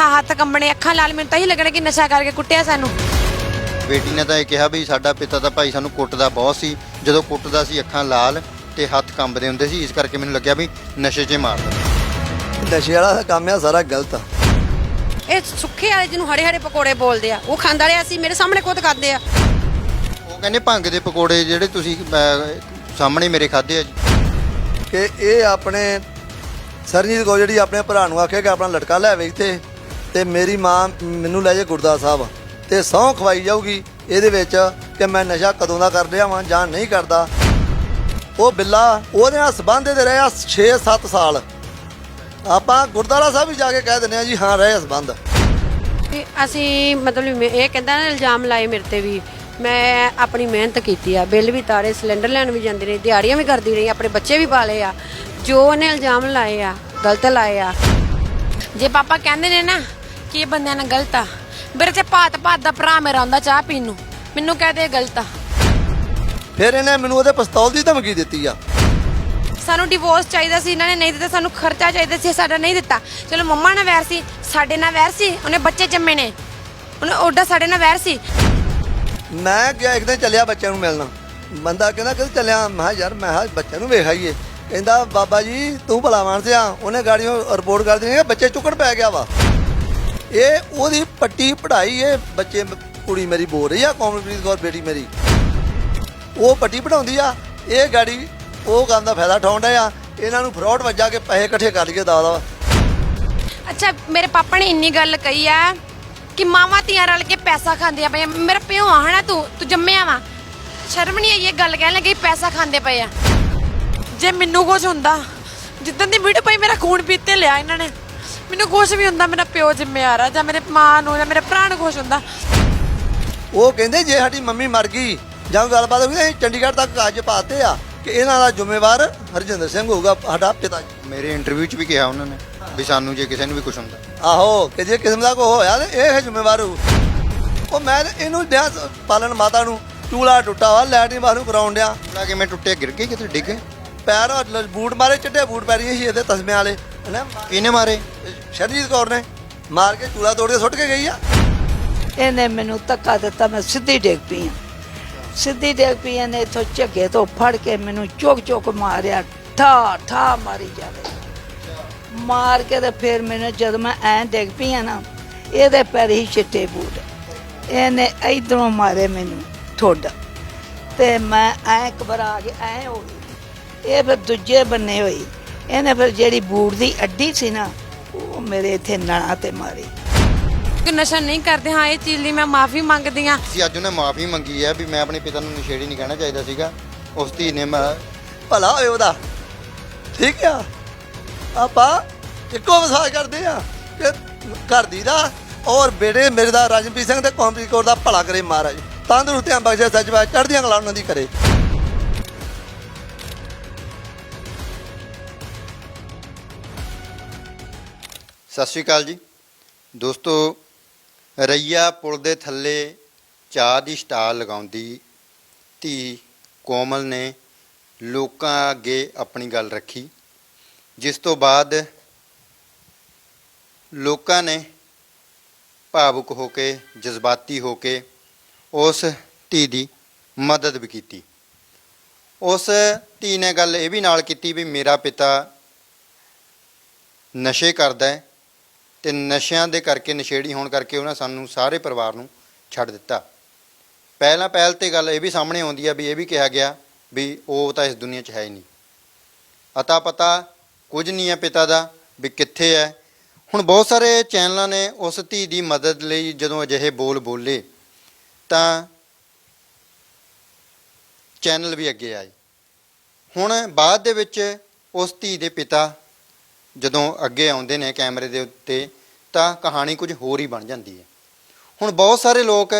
ਥਾਂ ਹੱਥ ਕੰਬਣੇ ਅੱਖਾਂ ਲਾਲ ਮੈਨੂੰ ਤਾਂ ਹੀ ਲੱਗਣਾ ਕਿ ਨਸ਼ਾ ਕਰਕੇ ਕੁੱਟਿਆ ਸਾਨੂੰ। ਬੇਟੀ ਨੇ ਤਾਂ ਇਹ ਕਿਹਾ ਵੀ ਸਾਡਾ ਪਿਤਾ ਤਾਂ ਭਾਈ ਸਾਨੂੰ ਕੁੱਟਦਾ ਬਹੁਤ ਸੀ। ਜਦੋਂ ਕੁੱਟਦਾ ਸੀ ਅੱਖਾਂ ਲਾਲ ਤੇ ਹੱਥ ਕੰਬਦੇ ਹੁੰਦੇ ਸੀ ਇਸ ਕਰਕੇ ਮੈਨੂੰ ਲੱਗਿਆ ਵੀ ਨਸ਼ੇ 'ਚ ਹੀ ਮਾਰਦਾ ਨਸ਼ੇ ਵਾਲਾ ਕੰਮ ਆ ਸਾਰਾ ਗਲਤ ਆ। ਇਹ ਸੁੱਖੇ ਵਾਲੇ ਜਿਹਨੂੰ ਹੜੇ ਹੜੇ ਪਕੌੜੇ ਬੋਲਦੇ ਆ ਉਹ ਖਾਂਦਾ ਰਿਹਾ ਸੀ ਮੇਰੇ ਸਾਹਮਣੇ ਖੁਦ ਕਰਦੇ ਆ। ਉਹ ਕਹਿੰਦੇ ਭੰਗ ਦੇ ਪਕੌੜੇ ਜਿਹੜੇ ਤੁਸੀਂ ਸਾਹਮਣੇ ਮੇਰੇ ਖਾਦੇ ਆ। ਜੀ ਕਿ ਇਹ ਆਪਣੇ ਸਰਜੀਤ ਕੋ ਜਿਹੜੀ ਆਪਣੇ ਭਰਾ ਨੂੰ ਆਖਿਆ ਕਿ ਆਪਣਾ ਲਟਕਾ ਲੈ ਆਵੇ ਇੱਥੇ ਤੇ ਮੇਰੀ ਮਾਂ ਮੈਨੂੰ ਲੈ ਜੇ ਗੁਰਦਾਸ ਸਾਹਿਬ ਤੇ ਸਹੁੰ ਖਵਾਈ ਜਾਊਗੀ ਇਹਦੇ ਵਿੱਚ ਕਿ ਮੈਂ ਨਸ਼ਾ ਕਦੋਂ ਦਾ ਕਰ ਰਿਹਾ ਵਾਂ, ਜਾਂ ਨਹੀਂ ਕਰਦਾ। ਉਹ ਬਿੱਲਾ ਉਹਦੇ ਨਾਲ ਸਬੰਧ ਦੇ ਰਹੇ 6-7 ਸਾਲ। ਆਪਾਂ ਗੁਰਦੁਆਰਾ ਸਾਹਿਬ ਵੀ ਜਾ ਕੇ ਕਹਿ ਦਿੰਦੇ ਆ ਜੀ, ਹਾਂ, ਰਹੇ ਆ ਅਸੀਂ ਮਤਲਬ ਇਹ ਕਹਿੰਦਾ ਨਾ, ਇਲਜ਼ਾਮ ਲਾਏ ਮੇਰੇ ਤੇ ਵੀ। ਮੈਂ ਆਪਣੀ ਮਿਹਨਤ ਕੀਤੀ ਆ, ਬਿੱਲ ਵੀ ਤਾਰੇ, ਸਿਲੰਡਰ ਲੈਣ ਵੀ ਜਾਂਦੀ ਰਹੀ, ਦਿਹਾੜੀਆਂ ਵੀ ਕਰਦੀ ਰਹੀ, ਆਪਣੇ ਬੱਚੇ ਵੀ ਪਾਲੇ ਆ। ਜੋ ਉਹਨੇ ਇਲਜ਼ਾਮ ਲਾਏ ਆ, ਗਲਤ ਲਾਏ ਆ। ਜੇ ਪਾਪਾ ਕਹਿੰਦੇ ਨੇ ਨਾ ਕਿ ਇਹ ਬੰਦਿਆਂ ਨਾਲ ਗਲਤ ਆ? ਮੇਰੇ ਤੇ ਭਾਤ ਭਾਤ ਦਾ ਭਰਾ ਮੇਰਾ ਆਉਂਦਾ ਚਾਹ ਪੀਣ ਨੂੰ। ਮੈਨੂੰ ਕਹਦੇ ਗਲਤ ਆ। ਫਿਰ ਇਹਨੇ ਮੈਨੂੰ ਉਹਦੇ ਪਿਸਤੌਲ ਦੀ ਧਮਕੀ ਦਿੱਤੀ ਆ। ਸਾਨੂੰ ਡਿਵੋਰਸ ਚਾਹੀਦਾ ਸੀ ਇਹਨਾਂ ਨੇ ਨਹੀਂ ਦਿੱਤਾ ਸਾਨੂੰ ਖਰਚਾ ਚਾਹੀਦਾ ਸੀ ਸਾਡਾ ਨਹੀਂ ਦਿੱਤਾ। ਚਲੋ ਮੰਮਾ ਨਾਲ ਵੈਰ ਸੀ ਸਾਡੇ ਨਾਲ ਵੈਰ ਸੀ ਉਹਨੇ ਬੱਚੇ ਜੰਮੇ ਨੇ। ਉਹਨੇ ਉਹਦਾ ਸਾਡੇ ਨਾਲ ਵੈਰ ਸੀ। ਮੈਂ ਗਿਆ ਇੱਕ ਦਿਨ ਚੱਲਿਆ ਬੱਚਿਆਂ ਨੂੰ ਮਿਲਣ। ਬੰਦਾ ਕਹਿੰਦਾ ਕਿੱਥੇ ਚੱਲਿਆ ਮੈਂ ਕਿਹਾ ਯਾਰ ਮੈਂ ਕਿਹਾ ਬੱਚਿਆਂ ਨੂੰ ਵੇਖ ਆਈਏ। ਕਹਿੰਦਾ ਬਾਬਾ ਜੀ ਤੂੰ ਭਲਾ ਮਾਨਸ ਆ ਉਹਨੇ ਗਾੜੀਆਂ ਰਿਪੋਰਟ ਕਰ ਦੇਣੀ ਬੱਚੇ ਚੁੱਕਣ ਪੈ ਗਿਆ ਵਾ। ਇਹ ਉਹਦੀ ਪੱਟੀ ਪੜਾਈ ਇਹ ਬੱਚੇ ਕੁੜੀ ਮੇਰੀ ਬੋਲ ਰਹੀ ਆ ਕੋਮਲਪ੍ਰੀਤ ਕੌਰ ਬੇਟੀ ਮੇਰੀ। ਉਹ ਪੱਟੀ ਪੜਾਉਂਦੀ ਆ ਇਹ ਗਾੜੀ ਉਹ ਕੰਮ ਦਾ ਫਾਇਦਾ ਠਾਉਂਦਾ ਆ ਇਹਨਾਂ ਨੂੰ ਫਰਾਡ ਵੱਜਾ ਕੇ ਪੈਸੇ ਇਕੱਠੇ ਕਰ ਲਈਏ ਦਾ ਦਾ ਅੱਛਾ ਮੇਰੇ ਪਾਪਾ ਨੇ ਇੰਨੀ ਗੱਲ ਕਹੀ ਆ ਕਿ ਮਾਵਾਂ ਧੀਆਂ ਰਲ ਕੇ ਪੈਸਾ ਖਾਂਦੀਆਂ ਪਈਆਂ ਮੇਰਾ ਪਿਓ ਆ ਹਨਾ ਤੂੰ ਤੂੰ ਜੰਮਿਆ ਵਾ। ਸ਼ਰਮ ਨਹੀਂ ਆਈ ਇਹ ਗੱਲ ਕਹਿਣ ਲੱਗੀ ਪੈਸਾ ਖਾਂਦੇ ਪਏ ਆ। ਜੇ ਮੈਨੂੰ ਕੁਝ ਹੁੰਦਾ ਜਿੱਦਾਂ ਦੀ ਵੀਡੀਓ ਪਈ ਮੇਰਾ ਖੂਨ ਪੀਤੇ ਲਿਆ ਇਹਨਾਂ ਨੇ। ਮੈਨੂੰ ਕੁਝ ਵੀ ਹੁੰਦਾ ਮੇਰਾ ਪਿਓ ਜ਼ਿੰਮੇਵਾਰ ਆ ਜਾਂ ਮੇਰੇ ਮਾਂ ਨੂੰ ਜਾਂ ਮੇਰੇ ਭਰਾ ਨੂੰ ਕੁਝ ਹੁੰਦਾ। ਉਹ ਕਹਿੰਦੇ ਜੇ ਸਾਡੀ ਮੰਮੀ ਮਰ ਗਈ ਜਾਂ ਕੋਈ ਗੱਲਬਾਤ ਹੋਈ ਤਾਂ ਅਸੀਂ ਚੰਡੀਗੜ੍ਹ ਤੱਕ ਕਾਗਜ਼ ਪਾਤੇ ਆ ਕਿ ਇਹਨਾਂ ਦਾ ਜ਼ਿੰਮੇਵਾਰ ਹਰਜਿੰਦਰ ਸਿੰਘ ਹੋਊਗਾ ਸਾਡਾ ਪਿਤਾ ਜੀ। ਮੇਰੇ ਇੰਟਰਵਿਊ 'ਚ ਵੀ ਕਿਹਾ ਉਹਨਾਂ ਨੇ ਵੀ ਸਾਨੂੰ ਜੇ ਕਿਸੇ ਨੂੰ ਵੀ ਕੁਝ ਹੁੰਦਾ। ਆਹੋ ਕਿ ਜੇ ਕਿਸਮ ਦਾ ਕੋ ਹੋਇਆ ਤੇ ਇਹ ਜ਼ਿੰਮੇਵਾਰ ਹੋਊ। ਉਹ ਮੈਂ ਇਹਨੂੰ ਦਿਆ ਪਾਲਣ ਮਾਤਾ ਨੂੰ ਚੂਲਾ ਟੁੱਟਾ ਵਾ ਲੈਟਰਿਨ ਬਾਹਰੋਂ ਕਰਾਉਣ ਡਿਆ ਲਾ ਕੇ ਮੈਂ ਟੁੱਟਿਆ? ਗਿਰ ਕੇ ਕਿਤੇ ਡਿੱਗ ਗਏ ਪੈਰ ਲ- ਬੂਟ ਮਾਰੇ ਚਿੱਟੇ ਬੂਟ ਪੈਰੀਏ ਸੀ ਇਹਦੇ ਤਸਮੇ ਵਾਲੇ। ਹਨਾ? ਇਹਨੇ ਮਾਰੇ? ਸ਼ਰਜੀਤ ਕੌਰ ਨੇ। ਮਾਰ ਕੇ ਚੂਲਾ ਤੋੜ ਕੇ ਸੁੱਟ ਕੇ ਗਈ ਆ। ਇਹਨੇ ਮੈਨੂੰ ਧੱਕਾ ਦਿੱਤਾ ਮੈਂ ਸਿੱਧੀ ਡਿੱਗ ਪਈ ਸਿੱਧੀ ਡਿੱਗ ਪਈ ਇਹਨੇ ਇਥੋਂ ਝੱਗੇ ਤੋਂ ਫੜ ਕੇ ਮੈਨੂੰ ਚੁੱਕ ਚੁੱਕ ਮਾਰਿਆ ਠਾ ਠਾ ਮਾਰੀ ਜਾਵੇ। ਮਾਰ ਕੇ ਤੇ ਫਿਰ ਮੈਨੂੰ ਜਦ ਮੈਂ ਐਂ ਡਿੱਗ ਪਈ ਆ ਨਾ ਇਹਦੇ ਪੈਰ ਹੀ ਚਿੱਟੇ ਬੂਟ। ਇਹਨੇ ਇਧਰੋਂ ਮਾਰੇ ਮੈਨੂੰ ਠੋਡ। ਤੇ ਮੈਂ ਐਂ ਘਬਰਾ ਕੇ ਐਂ ਹੋ ਗਈ। ਇਹ ਫਿਰ ਦੂਜੇ ਬੰਨੇ ਹੋਈ। ਇਹਨੇ ਫਿਰ ਜਿਹੜੀ ਬੂਟ ਦੀ ਅੱਡੀ ਸੀ ਨਾ ਉਹ ਮੇਰੇ ਇੱਥੇ ਨਣਾ ਤੇ ਮਾਰੀ। ਕਿ ਨਸ਼ਾ ਨਹੀਂ ਕਰਦੇ ਹਾਂ ਇਹ ਚੀਜ਼ ਲਈ ਮੈਂ ਮਾਫੀ ਮੰਗਦੀ ਆ ਸੀ ਅੱਜ ਉਹਨੇ ਮਾਫੀ ਮੰਗੀ ਹੈ ਵੀ ਮੈਂ ਆਪਣੇ ਪਿਤਾ ਨੂੰ ਨਸ਼ੇੜੀ ਨਹੀਂ ਕਹਿਣਾ ਚਾਹੀਦਾ ਸੀਗਾ। ਉਸ ਧੀ ਨੇ ਮੈਂ ਭਲਾ ਹੋਏ ਉਹਦਾ। ਠੀਕ ਆ? ਆਪਾਂ ਇੱਕੋ ਵਿਸ਼ਵਾਸ ਕਰਦੇ ਆ ਕਿ ਘਰ ਦੀ ਦਾ ਔਰ ਬੇੜੇ ਮੇਰੇ ਦਾ ਰਾਜਪ੍ਰੀਤ ਸਿੰਘ ਤੇ ਕੋਮਪ੍ਰੀਤ ਕੌਰ ਦਾ ਭਲਾ ਕਰੇ ਮਹਾਰਾਜ। ਤੰਦਰੁਸਤੀਆਂ ਬਖਸ਼ੇ ਸੱਚਵਾ ਚੜ੍ਹਦੀਆਂ ਕਲਾ ਉਹਨਾਂ ਦੀ ਕਰੇ। ਸਤਿ ਸ਼੍ਰੀ ਅਕਾਲ ਜੀ। ਦੋਸਤੋ, ਰਈਆ ਪੁਲ ਦੇ ਥੱਲੇ ਚਾਹ ਦੀ ਸਟਾਲ ਲਗਾਉਂਦੀ ਧੀ ਕੋਮਲ ਨੇ ਲੋਕਾਂ ਅੱਗੇ ਆਪਣੀ ਗੱਲ ਰੱਖੀ, ਜਿਸ ਤੋਂ ਬਾਅਦ ਲੋਕਾਂ ਨੇ ਭਾਵੁਕ ਹੋ ਕੇ, ਜਜ਼ਬਾਤੀ ਹੋ ਕੇ ਉਸ ਧੀ ਦੀ ਮਦਦ ਵੀ ਕੀਤੀ। ਉਸ ਧੀ ਨੇ ਗੱਲ ਇਹ ਵੀ ਨਾਲ ਕੀਤੀ ਵੀ ਮੇਰਾ ਪਿਤਾ ਨਸ਼ੇ ਕਰਦਾ ਹੈ ਤੇ ਨਸ਼ਿਆਂ ਦੇ ਕਰਕੇ, ਨਸ਼ੇੜੀ ਹੋਣ ਕਰਕੇ ਉਹਨਾਂ ਸਾਨੂੰ ਸਾਰੇ ਪਰਿਵਾਰ ਨੂੰ ਛੱਡ ਦਿੱਤਾ। ਪਹਿਲਾਂ ਪਹਿਲ ਤੇ ਗੱਲ ਇਹ ਵੀ ਸਾਹਮਣੇ ਆਉਂਦੀ ਆ ਵੀ ਇਹ ਵੀ ਕਿਹਾ ਗਿਆ ਵੀ ਉਹ ਤਾਂ ਇਸ ਦੁਨੀਆ 'ਚ ਹੈ ਹੀ ਨਹੀਂ। ਅਤਾ ਪਤਾ ਕੁਝ ਨਹੀਂ ਹੈ ਪਿਤਾ ਦਾ ਵੀ ਕਿੱਥੇ ਹੈ। ਹੁਣ ਬਹੁਤ ਸਾਰੇ ਚੈਨਲਾਂ ਨੇ ਉਸ ਧੀ ਦੀ ਮਦਦ ਲਈ ਜਦੋਂ ਅਜਿਹੇ ਬੋਲ ਬੋਲੇ, ਤਾਂ ਚੈਨਲ ਵੀ ਅੱਗੇ ਆਏ। ਹੁਣ ਬਾਅਦ ਦੇ ਵਿੱਚ ਉਸ ਧੀ ਦੇ ਪਿਤਾ ਜਦੋਂ ਅੱਗੇ ਆਉਂਦੇ ਨੇ ਕੈਮਰੇ ਦੇ ਉੱਤੇ, ਤਾਂ ਕਹਾਣੀ ਕੁਝ ਹੋਰ ਹੀ ਬਣ ਜਾਂਦੀ ਹੈ। ਹੁਣ ਬਹੁਤ ਸਾਰੇ ਲੋਕ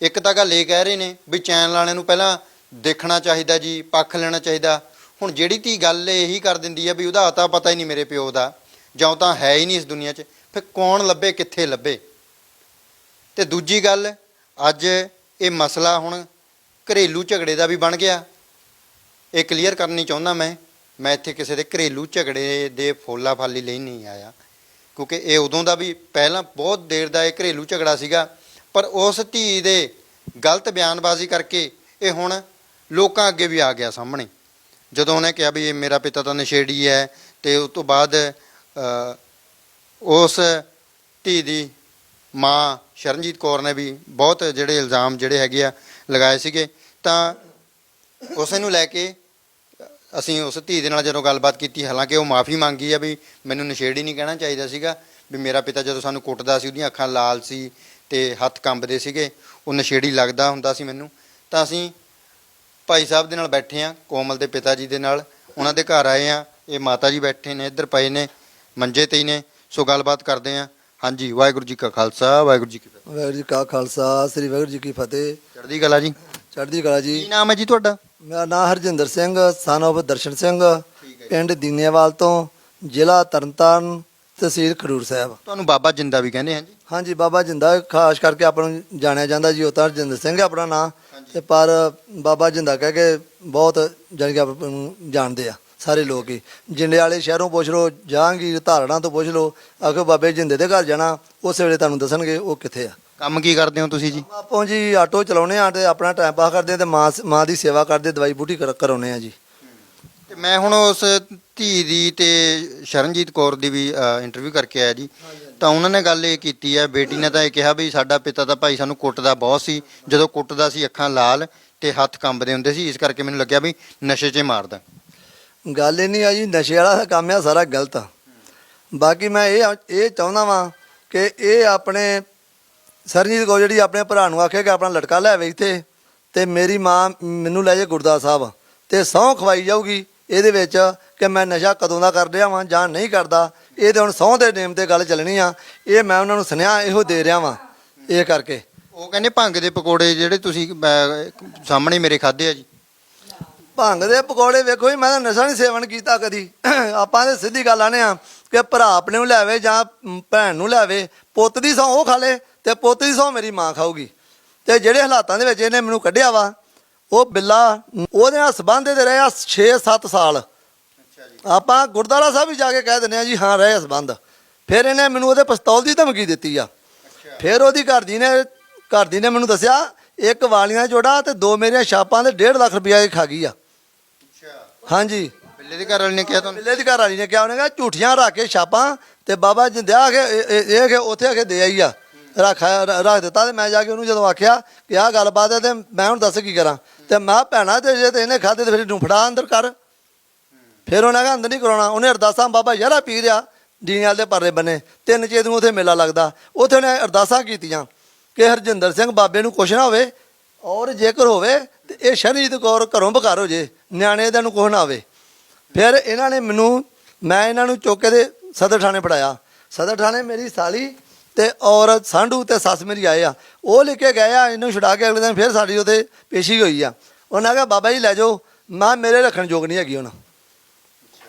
ਇੱਕ ਤਾਂ ਗੱਲ ਇਹ ਕਹਿ ਰਹੇ ਨੇ ਵੀ ਚੈਨਲ ਵਾਲਿਆਂ ਨੂੰ ਪਹਿਲਾਂ ਦੇਖਣਾ ਚਾਹੀਦਾ ਜੀ, ਪੱਖ ਲੈਣਾ ਚਾਹੀਦਾ। ਹੁਣ ਜਿਹੜੀ ਧੀ ਗੱਲ ਇਹੀ ਕਰ ਦਿੰਦੀ ਹੈ ਵੀ ਉਹਦਾ ਅਤਾ ਪਤਾ ਹੀ ਨਹੀਂ ਮੇਰੇ ਪਿਓ ਦਾ, ਜਾਂ ਤਾਂ ਹੈ ਹੀ ਨਹੀਂ ਇਸ ਦੁਨੀਆ 'ਚ, ਫਿਰ ਕੌਣ ਲੱਭੇ, ਕਿੱਥੇ ਲੱਭੇ? ਤੇ ਦੂਜੀ ਗੱਲ, ਅੱਜ ਇਹ ਮਸਲਾ ਹੁਣ ਘਰੇਲੂ ਝਗੜੇ ਦਾ ਵੀ ਬਣ ਗਿਆ। ਇਹ ਕਲੀਅਰ ਕਰਨੀ ਚਾਹੁੰਦਾ ਮੈਂ ਮੈਂ ਇੱਥੇ ਕਿਸੇ ਦੇ ਘਰੇਲੂ ਝਗੜੇ ਦੇ ਫੋਲਾ ਫਾਲੀ ਲਈ ਨਹੀਂ ਆਇਆ। ਕਿਉਂਕਿ ਇਹ ਉਦੋਂ ਦਾ ਵੀ ਪਹਿਲਾਂ ਬਹੁਤ ਦੇਰ ਦਾ ਇਹ ਘਰੇਲੂ ਝਗੜਾ ਸੀਗਾ, ਪਰ ਉਸ ਧੀ ਦੇ ਗਲਤ ਬਿਆਨਬਾਜ਼ੀ ਕਰਕੇ ਇਹ ਹੁਣ ਲੋਕਾਂ ਅੱਗੇ ਵੀ ਆ ਗਿਆ ਸਾਹਮਣੇ। ਜਦੋਂ ਉਹਨੇ ਕਿਹਾ ਵੀ ਇਹ ਮੇਰਾ ਪਿਤਾ ਤਾਂ ਨਸ਼ੇੜੀ ਹੈ ਤੇ ਉਸ ਤੋਂ ਬਾਅਦ ਉਸ ਧੀ ਦੀ ਮਾਂ ਸ਼ਰਨਜੀਤ ਕੌਰ ਨੇ ਵੀ ਬਹੁਤ ਜਿਹੜੇ ਇਲਜ਼ਾਮ ਜਿਹੜੇ ਹੈਗੇ ਆ ਲਗਾਏ ਸੀਗੇ, ਤਾਂ ਉਸ ਨੂੰ ਲੈ ਕੇ ਅਸੀਂ ਉਸ ਧੀ ਦੇ ਨਾਲ ਜਦੋਂ ਗੱਲਬਾਤ ਕੀਤੀ ਹਾਲਾਂਕਿ ਉਹ ਮਾਫੀ ਮੰਗੀ ਆ ਵੀ ਮੈਨੂੰ ਨਸ਼ੇੜੀ ਨਹੀਂ ਕਹਿਣਾ ਚਾਹੀਦਾ ਸੀਗਾ ਵੀ ਮੇਰਾ ਪਿਤਾ ਜਦੋਂ ਸਾਨੂੰ ਕੁੱਟਦਾ ਸੀ ਉਹਦੀਆਂ ਅੱਖਾਂ ਲਾਲ ਸੀ ਤੇ ਹੱਥ ਕੰਬਦੇ ਸੀਗੇ ਉਹ ਨਸ਼ੇੜੀ ਲੱਗਦਾ ਹੁੰਦਾ ਸੀ ਮੈਨੂੰ। ਤਾਂ ਅਸੀਂ ਭਾਈ ਸਾਹਿਬ ਦੇ ਨਾਲ ਬੈਠੇ ਆ ਕੋਮਲ ਦੇ ਪਿਤਾ ਜੀ ਦੇ ਨਾਲ ਉਹਨਾਂ ਦੇ ਘਰ ਆਏ ਆ ਇਹ ਮਾਤਾ ਜੀ ਬੈਠੇ ਨੇ ਇੱਧਰ ਪਏ ਨੇ ਮੰਜੇ ਤੇ ਹੀ ਨੇ ਸੋ ਗੱਲਬਾਤ ਕਰਦੇ ਆ ਹਾਂਜੀ ਵਾਹਿਗੁਰੂ ਜੀ ਕਾ ਖਾਲਸਾ ਵਾਹਿਗੁਰੂ ਜੀ ਕੀ ਫਤਿਹ। ਵਾਹਿਗੁਰੂ ਜੀ ਕਾ ਖਾਲਸਾ ਸ੍ਰੀ ਵਾਹਿਗੁਰੂ ਜੀ ਕੀ ਫਤਿਹ। ਚੜ੍ਹਦੀ ਕਲਾ ਜੀ। ਚੜ੍ਹਦੀ ਕਲਾ ਕੀ ਜੀ ਨਾਮ ਹੈ ਜੀ ਤੁਹਾਡਾ? ਮੇਰਾ ਨਾਮ ਹਰਜਿੰਦਰ ਸਿੰਘ ਸਨ of ਦਰਸ਼ਨ ਸਿੰਘ ਪਿੰਡ ਦੀਨੇਵਾਲ ਤੋਂ ਜ਼ਿਲ੍ਹਾ ਤਰਨਤਾਰਨ ਤਹਿਸੀਲ ਖਡੂਰ ਸਾਹਿਬ। ਤੁਹਾਨੂੰ ਬਾਬਾ ਜਿੰਦਾ ਵੀ ਕਹਿੰਦੇ ਹਾਂ ਜੀ? ਹਾਂਜੀ ਬਾਬਾ ਜਿੰਦਾ ਖਾਸ ਕਰਕੇ ਆਪਾਂ ਨੂੰ ਜਾਣਿਆ ਜਾਂਦਾ ਜੀ ਉਹ ਤਾਂ ਹਰਜਿੰਦਰ ਸਿੰਘ ਹੈ ਆਪਣਾ ਨਾਮ। ਹਾਂਜੀ। ਤੇ ਪਰ ਬਾਬਾ ਜਿੰਦਾ ਕਹਿ ਕੇ ਬਹੁਤ ਜਾਣੀ ਕਿ ਆਪਾਂ ਨੂੰ ਜਾਣਦੇ ਆ ਸਾਰੇ ਲੋਕ ਹੀ। ਜਿੰਡੇ ਵਾਲੇ ਸ਼ਹਿਰੋਂ ਪੁੱਛ ਲਓ ਜਹਾਂਗੀਰ ਧਾਰਣਾ ਤੋਂ ਪੁੱਛ ਲਓ ਆਖੋ ਬਾਬੇ ਜਿੰਦੇ ਦੇ ਘਰ ਜਾਣਾ ਉਸੇ ਵੇਲੇ ਤੁਹਾਨੂੰ ਦੱਸਣਗੇ ਉਹ ਕਿੱਥੇ ਆ। ਕੰਮ ਕੀ ਕਰਦੇ ਹੋ ਤੁਸੀਂ ਜੀ? ਆਪਾਂ ਜੀ ਆਟੋ ਚਲਾਉਨੇ ਆ ਤੇ ਆਪਣਾ ਟਾਈਮ ਪਾਸ ਕਰਦੇ ਆ ਤੇ ਮਾਂ ਮਾਂ ਦੀ ਸੇਵਾ ਕਰਦੇ ਦਵਾਈ ਬੂਟੀ ਕਰ- ਕਰਾਉਨੇ ਆ ਜੀ। ਤੇ ਮੈਂ ਹੁਣ ਉਸ ਧੀ ਦੀ ਤੇ ਸ਼ਰਨਜੀਤ ਕੌਰ ਦੀ ਵੀ ਇੰਟਰਵਿਊ ਕਰਕੇ ਆਇਆ ਜੀ। ਤਾਂ ਉਹਨਾਂ ਨੇ ਗੱਲ ਇਹ ਕੀਤੀ ਹੈ ਬੇਟੀ ਨੇ ਤਾਂ ਇਹ ਕਿਹਾ ਵੀ ਸਾਡਾ ਪਿਤਾ ਤਾਂ ਭਾਈ ਸਾਨੂੰ ਕੁੱਟਦਾ ਬਹੁਤ ਸੀ। ਜਦੋਂ ਕੁੱਟਦਾ ਸੀ ਅੱਖਾਂ ਲਾਲ ਤੇ ਹੱਥ ਕੰਬਦੇ ਹੁੰਦੇ ਸੀ ਇਸ ਕਰਕੇ ਮੈਨੂੰ ਲੱਗਿਆ ਵੀ ਨਸ਼ੇ 'ਚ ਮਾਰਦਾ। ਗੱਲ ਇਹ ਨਹੀਂ ਆ ਜੀ ਨਸ਼ੇ ਵਾਲਾ ਕੰਮ ਆ ਸਾਰਾ ਗਲਤ ਆ। ਬਾਕੀ ਮੈਂ ਇਹ ਇਹ ਚਾਹੁੰਦਾ ਵਾਂ ਕਿ ਇਹ ਆਪਣੇ ਸਰਜੀਤ ਕੋ ਜਿਹੜੀ ਆਪਣੇ ਭਰਾ ਨੂੰ ਆਖੇ ਕਿ ਆਪਣਾ ਲਟਕਾ ਲੈ ਆਵੇ ਇੱਥੇ ਤੇ ਮੇਰੀ ਮਾਂ ਮੈਨੂੰ ਲੈ ਜੇ ਗੁਰਦਾਸ ਸਾਹਿਬ ਤੇ ਸਹੁੰ ਖਵਾਈ ਜਾਊਗੀ ਇਹਦੇ ਵਿੱਚ ਕਿ ਮੈਂ ਨਸ਼ਾ ਕਦੋਂ ਦਾ ਕਰ ਰਿਹਾ ਵਾਂ ਜਾਂ ਨਹੀਂ ਕਰਦਾ ਇਹ ਤੇ ਹੁਣ ਸਹੁੰ ਦੇ ਨੇਮ ਤੇ ਗੱਲ ਚੱਲਣੀ ਆ ਇਹ ਮੈਂ ਉਹਨਾਂ ਨੂੰ ਸੁਨੇਹਾ ਇਹੋ ਦੇ ਰਿਹਾ ਵਾਂ ਇਹ ਕਰਕੇ। ਉਹ ਕਹਿੰਦੇ ਭੰਗ ਦੇ ਪਕੌੜੇ ਜਿਹੜੇ ਤੁਸੀਂ ਅਹ, ਸਾਹਮਣੇ ਮੇਰੇ ਖਾਦੇ ਆ ਜੀ। ਭੰਗ ਦੇ ਪਕੌੜੇ ਵੇਖੋ ਜੀ ਮੈਂ ਤਾਂ ਨਸ਼ਾ ਨਹੀਂ ਸੇਵਨ ਕੀਤਾ ਕਦੀ। ਆਪਾਂ ਤੇ ਸਿੱਧੀ ਗੱਲ ਆਨੇ ਆ ਕਿ ਭਰਾ ਆਪਣੇ ਨੂੰ ਲਿਆਵੇ ਜਾਂ ਮ, ਭੈਣ ਨੂੰ ਲਿਆਵੇ ਪੁੱਤ ਦੀ ਸੌ ਉਹ ਖਾ ਲੇ। ਤੇ ਪੁੱਤ ਦੀ ਸੌ ਮੇਰੀ ਮਾਂ ਖਾਊਗੀ। ਤੇ ਜਿਹੜੇ ਹਾਲਾਤਾਂ ਦੇ ਵਿੱਚ ਇਹਨੇ ਮੈਨੂੰ ਕੱਢਿਆ ਵਾ ਉਹ ਬਿੱਲਾ ਉਹਦੇ ਨਾਲ ਸਬੰਧ ਦੇ ਰਹੇ ਆ 6-7 ਸਾਲ। ਅੱਛਾ ਜੀ। ਆਪਾਂ ਗੁਰਦੁਆਰਾ ਸਾਹਿਬ ਵੀ ਜਾ ਕੇ ਕਹਿ ਦਿੰਦੇ ਆ ਜੀ ਹਾਂ ਰਹੇ ਸਬੰਧ। ਫਿਰ ਇਹਨੇ ਮੈਨੂੰ ਉਹਦੇ ਪਿਸਤੌਲ ਦੀ ਧਮਕੀ ਦਿੱਤੀ ਆ। ਫਿਰ ਉਹਦੀ ਘਰ ਦੀ ਨੇ ਘਰ ਦੀ ਨੇ ਮੈਨੂੰ ਦੱਸਿਆ ਇੱਕ ਵਾਲੀਆਂ ਜੋੜਾ ਤੇ ਦੋ ਮੇਰੀਆਂ ਛਾਪਾਂ ਦੇ 1.5 ਲੱਖ ਰੁਪਇਆ ਖਾ ਗਈ ਆ। ਹਾਂਜੀ। ਬਿੱਲੇ ਦੇ ਘਰ ਵਾਲੇ ਨੇ ਕਿਹਾ ਤੁਹਾਨੂੰ? ਬਿੱਲੇ ਦੀ ਘਰ ਵਾਲੀ ਨੇ ਕਿਹਾ ਉਹਨੇ ਕਿਹਾ ਝੂਠੀਆਂ ਰੱਖ ਕੇ ਛਾਪਾਂ ਤੇ ਬਾਬਾ ਜਿੰਦਿਆ ਕੇ ਇਹ ਕਿ ਉੱਥੇ ਆ ਕੇ ਦੇ ਆਈ ਆ। ਰੱਖ ਰੱਖ ਦਿੱਤਾ ਤੇ ਮੈਂ ਜਾ ਕੇ ਉਹਨੂੰ ਜਦੋਂ ਆਖਿਆ ਕਿ ਆਹ ਗੱਲਬਾਤ ਹੈ ਤੇ ਮੈਂ ਹੁਣ ਦੱਸ ਕੀ ਕਰਾਂ। ਤੇ ਮੈਂ ਕਿਹਾ, ਭੈਣਾ ਤੇ ਜੇ ਤੇ ਇਹਨੇ ਖਾਦੇ ਤੇ ਫਿਰ ਇਹਨੂੰ ਫੜਾ ਅੰਦਰ ਕਰ। ਫਿਰ ਉਹਨੇ ਕਿਹਾ ਅੰਦਰ ਨਹੀਂ ਕਰਾਉਣਾ। ਉਹਨੇ ਅਰਦਾਸਾਂ ਬਾਬਾ ਯਾਰਾ ਪੀ ਰਿਆ ਡੀਨਿਆਲ ਦੇ ਪਰਲੇ ਬੰਨੇ। ਤਿੰਨ ਚੇਤ ਨੂੰ ਉੱਥੇ ਮੇਲਾ ਲੱਗਦਾ। ਉੱਥੇ ਉਹਨੇ ਅਰਦਾਸਾਂ ਕੀਤੀਆਂ ਕਿ ਹਰਜਿੰਦਰ ਸਿੰਘ ਬਾਬੇ ਨੂੰ ਕੁਛ ਨਾ ਹੋਵੇ ਔਰ ਜੇਕਰ ਹੋਵੇ ਤੇ ਇਹ ਸ਼ਰਨਜੀਤ ਕੌਰ ਘਰੋਂ ਬਕਾਰ ਹੋ ਜੇ ਨਿਆਣੇ ਦਾ ਨੂੰ ਕੁਛ ਨਾ ਹੋਵੇ। ਫਿਰ ਇਹਨਾਂ ਨੇ ਮੈਨੂੰ ਮੈਂ ਇਹਨਾਂ ਨੂੰ ਚੁੱਕ ਦੇ ਸਦਰ ਥਾਣੇ ਫੜਾਇਆ। ਸਦਰ ਥਾਣੇ ਮੇਰੀ ਸਾਲੀ ਤੇ ਔਰ ਸਾਂਢੂ ਤੇ ਸੱਸ ਮੇਰੀ ਆਏ ਆ। ਉਹ ਲੈ ਕੇ ਗਏ ਆ, ਇਹਨੂੰ ਛੁਡਾ ਕੇ ਅਗਲੇ ਦਿਨ ਫਿਰ ਸਾਡੀ ਉਹਦੇ ਪੇਸ਼ੀ ਹੋਈ ਆ। ਉਹਨਾਂ ਕਿਹਾ, ਬਾਬਾ ਜੀ ਲੈ ਜਾਓ, ਮੈਂ ਮੇਰੇ ਰੱਖਣ ਯੋਗ ਨਹੀਂ ਹੈਗੀ ਹੁਣ।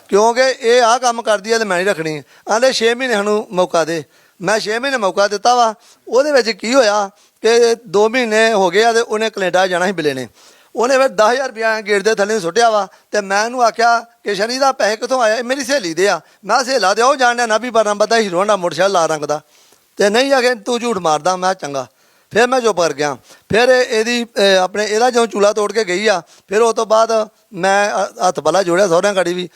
ਕਿਉਂਕਿ ਇਹ ਆਹ ਕੰਮ ਕਰਦੀ ਆ ਤੇ ਮੈਂ ਨਹੀਂ ਰੱਖਣੀ। ਆਂਦੇ 6 ਮਹੀਨੇ ਸਾਨੂੰ ਮੌਕਾ ਦੇ। ਮੈਂ 6 ਮਹੀਨੇ ਮੌਕਾ ਦਿੱਤਾ ਵਾ। ਉਹਦੇ ਵਿੱਚ ਕੀ ਹੋਇਆ ਕਿ 2 ਮਹੀਨੇ ਹੋ ਗਏ ਆ ਤੇ ਉਹਨੇ ਕੈਨੇਡਾ ਜਾਣਾ ਸੀ ਬਿਲੇ ਨੇ। ਉਹਨੇ ਫਿਰ 10000 ਰੁਪਇਆ ਗੇਟ ਦੇ ਥੱਲੇ ਨੂੰ ਸੁੱਟਿਆ ਵਾ ਤੇ ਮੈਂ ਉਹਨੂੰ ਆਖਿਆ ਕਿ ਸ਼ਨੀ ਦਾ ਪੈਸੇ ਕਿੱਥੋਂ ਆਇਆ? ਇਹ ਮੇਰੀ ਸਹੇਲੀ ਦੇ ਆ। ਮੈਂ ਸਹੇਲਾ ਦੇ ਉਹ ਜਾਣਦਾ ਨਾ ਵੀ ਬਰਾਂ ਬਦਾ ਹੀਰੋ ਦਾ ਮੋਟਰਸਾਈਕਲ ਲਾ ਰੰਗ ਦਾ। ਤੇ ਨਹੀਂ ਆ ਕਿ ਤੂੰ ਝੂਠ ਮਾਰਦਾ ਮੈਂ ਕਿਹਾ ਚੰਗਾ। ਫਿਰ ਮੈਂ ਚੁੱਪ ਕਰ ਗਿਆ। ਫਿਰ ਇਹ- ਇਹਦੀ ਅਹ, ਆਪਣੇ ਇਹਦਾ ਜਦੋਂ ਚੂਲਾ ਤੋੜ ਕੇ ਗਈ ਆ ਫਿਰ ਉਸ ਤੋਂ ਬਾਅਦ ਮੈਂ ਅ- ਹੱਥ ਪਲਾ ਜੋੜਿਆ ਸਹੁਰਿਆਂ ਗਾੜੀ ਵੀ।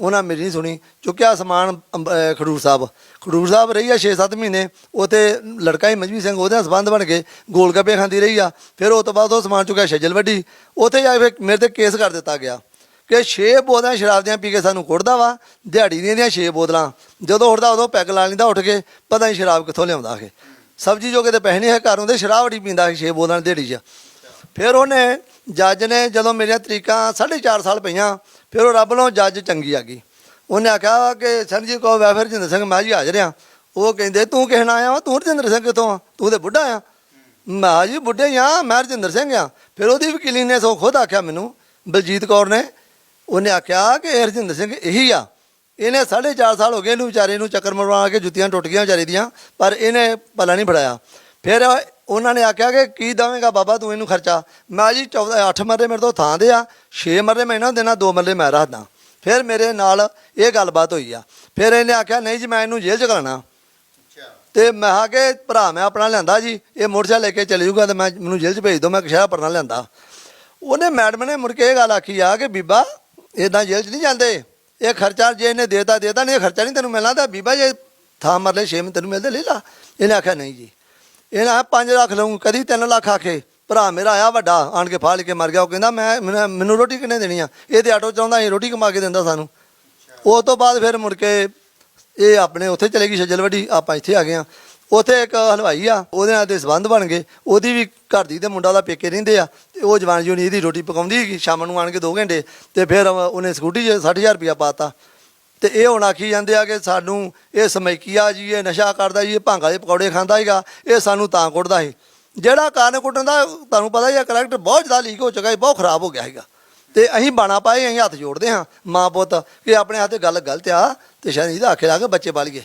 ਉਹਨਾਂ ਮੇਰੀ ਨਹੀਂ ਸੁਣੀ। ਚੁੱਕਿਆ ਸਮਾਨ ਅੰਬ- ਅਹ, ਖਡੂਰ ਸਾਹਿਬ। ਖਡੂਰ ਸਾਹਿਬ ਰਹੀ ਆ 6-7 ਮਹੀਨੇ। ਉਥੇ ਲੜਕਾ ਹੀ ਮਜਬੀ ਸਿੰਘ ਉਹਦੇ ਨਾਲ ਸੰਬੰਧ ਬਣ ਕੇ ਗੋਲ ਗੱਪੇ ਖਾਂਦੀ ਰਹੀ ਆ। ਫਿਰ ਉਸ ਤੋਂ ਬਾਅਦ ਉਹ ਸਮਾਨ ਚੁੱਕਿਆ ਛੱਜਲ ਵੱਡੀ ਉੱਥੇ ਜਾ ਕੇ ਫਿਰ ਮੇਰੇ ਤੇ ਕੇਸ ਕਰ ਦਿੱਤਾ ਗਿਆ। ਕਿ ਛੇ ਬੋਤਲਾਂ ਸ਼ਰਾਬ ਦੀਆਂ ਪੀ ਕੇ ਸਾਨੂੰ ਕੁੱਟਦਾ ਵਾ, ਦਿਹਾੜੀ ਦੀਆਂ ਦੀਆਂ ਛੇ ਬੋਤਲਾਂ। ਜਦੋਂ ਉੱਠਦਾ ਉਦੋਂ ਪੈਗ ਲਾ ਲੈਂਦਾ, ਉੱਠ ਕੇ ਪਤਾ ਨਹੀਂ ਸ਼ਰਾਬ ਕਿੱਥੋਂ ਲਿਆਉਂਦਾ ਕਿ। ਸਬਜ਼ੀ ਜੋ ਕਿਤੇ ਪੈਸੇ ਨਹੀਂ ਹੈ, ਘਰੋਂ ਹੁੰਦੇ ਸ਼ਰਾਬ ਹੀ ਪੀਂਦਾ ਸੀ ਛੇ ਬੋਤਲਾਂ ਦਿਹਾੜੀ 'ਚ। ਫਿਰ ਉਹਨੇ ਜੱਜ ਨੇ ਜਦੋਂ ਮੇਰੀਆਂ ਤਰੀਕਾਂ 4.5 ਸਾਲ ਪਈਆਂ, ਫਿਰ ਉਹ ਰੱਬ ਨੂੰ ਜੱਜ ਚੰਗੀ ਆ ਗਈ। ਉਹਨੇ ਆਖਿਆ ਕਿ ਸਰਜੀਤ ਕੋ ਵੈਫਰ ਜਿੰਦਰ ਸਿੰਘ ਮੈਂ ਜੀ ਹਾਜ਼ਰ ਆ। ਉਹ ਕਹਿੰਦੇ, ਤੂੰ ਕਿਹਨ ਆਇਆ ਵਾ? ਤੂੰ ਰਜਿੰਦਰ ਸਿੰਘ ਕਿੱਥੋਂ ਆ? ਤੂੰ ਤੇ ਬੁੱਢਾ ਆ? ਮੈਂ ਜੀ, ਬੁੱਢੇ ਹੀ ਆ, ਮੈਂ ਰਜਿੰਦਰ ਸਿੰਘ ਆ। ਫਿਰ ਉਹਦੀ ਵਕੀਲੀ ਨੇ ਸੋ ਖੁਦ ਆਖਿਆ ਮੈਨੂੰ, ਬਲਜੀਤ ਕੌਰ ਨੇ ਉਹਨੇ ਆਖਿਆ ਕਿ ਇਹ ਸਿੰਘ ਇਹੀ ਆ। ਇਹਨੇ 4.5 ਸਾਲ ਹੋ ਗਏ ਇਹਨੂੰ ਵਿਚਾਰੇ ਨੂੰ ਚੱਕਰ ਮਰਵਾ ਕੇ ਜੁੱਤੀਆਂ ਟੁੱਟ ਗਈਆਂ ਵਿਚਾਰੇ ਦੀਆਂ, ਪਰ ਇਹਨੇ ਪੱਲਾ ਨਹੀਂ ਫੜਾਇਆ। ਫਿਰ ਉਹਨਾਂ ਨੇ ਆਖਿਆ ਕਿ ਕੀ ਦਵੇਂਗਾ ਬਾਬਾ ਤੂੰ ਇਹਨੂੰ ਖਰਚਾ? ਮੈਂ ਜੀ 14 8 ਮਰਲੇ ਮੇਰੇ ਤੋਂ ਥਾਂ ਦੇ ਆ 6 ਮਰਲੇ ਮੈਂ ਇਹਨਾਂ ਦੇਣਾ 2 ਮਰਲੇ ਮੈਂ ਰੱਖਦਾ। ਫਿਰ ਮੇਰੇ ਨਾਲ ਇਹ ਗੱਲਬਾਤ ਹੋਈ ਆ। ਫਿਰ ਇਹਨੇ ਆਖਿਆ, ਨਹੀਂ ਜੀ, ਮੈਂ ਇਹਨੂੰ ਜੇਲ੍ਹ ਚ ਕਰਾਣਾ ਤੇ ਮੈਂ ਆ ਕੇ ਭਰਾ, ਮੈਂ ਆਪਣਾ ਲਿਆਂਦਾ ਜੀ, ਇਹ ਮੋਟਰਸਾਈਕਲ ਲੈ ਕੇ ਚਲੇ ਜਾਊਗਾ ਤੇ ਮੈਂ ਮੈਨੂੰ ਜੇਲ੍ਹ 'ਚ ਭੇਜ ਦਿਓ, ਮੈਂ ਕਿਸ਼ਾ ਪਰਨਾ ਲਿਆਂਦਾ। ਉਹਨੇ ਮੈਡਮ ਨੇ ਮੁੜ ਕੇ ਇਹ ਗੱਲ ਆਖੀ ਆ ਕਿ ਬੀਬਾ ਇਦਾਂ ਜੇਲ੍ਹ 'ਚ ਨਹੀਂ ਜਾਂਦੇ। ਇਹ ਖਰਚਾ ਜੇ ਇਹਨੇ ਦੇਤਾ ਦੇਤਾ ਨਹੀਂ ਇਹ ਖਰਚਾ ਨਹੀਂ ਤੈਨੂੰ ਮਿਲਣਾ ਤਾਂ ਬੀਬਾ ਜੇ ਥਾਂ ਮਰਲੇ 6 ਤੈਨੂੰ ਮਿਲਦੇ ਲੈ ਲਾ। ਇਹਨੇ ਆਖਿਆ ਨਹੀਂ ਜੀ। ਇਹਨਾਂ 5 ਲੱਖ ਲਊਂ ਕਦੀ 3 ਲੱਖ ਆਖੇ ਭਰਾ ਮੇਰਾ ਆਇਆ ਵੱਡਾ ਆਣ ਕੇ ਫਾੜ ਕੇ ਮਰ ਗਿਆ। ਉਹ ਕਹਿੰਦਾ ਮੈਂ ਮੈਨੂੰ ਰੋਟੀ ਕਿੰਨੇ ਦੇਣੀ ਆ? ਇਹ ਤੇ ਆਟੋ ਚਾਹੁੰਦਾ ਸੀ ਰੋਟੀ ਕਮਾ ਕੇ ਦਿੰਦਾ ਸਾਨੂੰ। ਉਹ ਤੋਂ ਬਾਅਦ ਫਿਰ ਮੁੜ ਕੇ ਇਹ ਆਪਣੇ ਉੱਥੇ ਚਲੇ ਗਈ ਛਜਲਵੜੀ ਆਪਾਂ ਇੱਥੇ ਆ ਗਏ ਆ ਉੱਥੇ ਇੱਕ ਹਲਵਾਈ ਆ, ਉਹਦੇ ਨਾਲ ਦੇ ਸਬੰਧ ਬਣ ਗਏ। ਉਹਦੀ ਵੀ ਘਰ ਦੀ ਤੇ ਮੁੰਡਾ ਦਾ ਪੇਕੇ ਰਹਿੰਦੇ ਆ। ਤੇ ਉਹ ਜਵਾਨ ਜੂਨੀ ਇਹਦੀ ਰੋਟੀ ਪਕਾਉਂਦੀ ਹੈਗੀ ਸ਼ਾਮ ਨੂੰ ਆਣ ਕੇ 2 ਘੰਟੇ। ਤੇ ਫਿਰ ਉਹਨੇ ਸਕੂਟੀ 'ਚ 60000 ਰੁਪਇਆ ਪਾਤਾ ਤੇ ਇਹ ਹੁਣ ਆਖੀ ਜਾਂਦੇ ਆ ਕਿ ਸਾਨੂੰ ਇਹ ਸਮੈਕੀਆ ਜੀ, ਇਹ ਨਸ਼ਾ ਕਰਦਾ ਜੀ, ਇਹ ਭੰਗ ਵਾਲੇ ਪਕੌੜੇ ਖਾਂਦਾ ਹੈਗਾ ਇਹ ਸਾਨੂੰ ਤਾਂ ਕੁੱਟਦਾ ਸੀ। ਜਿਹੜਾ ਕਾਰਨ ਕੁੱਟਣ ਦਾ, ਤੁਹਾਨੂੰ ਪਤਾ ਹੀ ਆ, ਕਰੈਕਟਰ ਬਹੁਤ ਜ਼ਿਆਦਾ ਲੀਕ ਹੋ ਚੁੱਕਾ ਹੈ ਬਹੁਤ ਖਰਾਬ ਹੋ ਗਿਆ ਹੈਗਾ ਤੇ ਅਸੀਂ ਬਾਣਾ ਪਾਏ, ਅਸੀਂ ਹੱਥ ਜੋੜਦੇ ਹਾਂ ਮਾਂ ਪੁੱਤ, ਕਿ ਆਪਣੇ ਹੱਥ ਗੱਲ ਗਲਤ ਆ, ਤੇ ਸ਼ਾਇਦ ਇਹਦਾ ਆਖੇ ਲਾ ਕੇ ਬੱਚੇ ਪਾਲੀਏ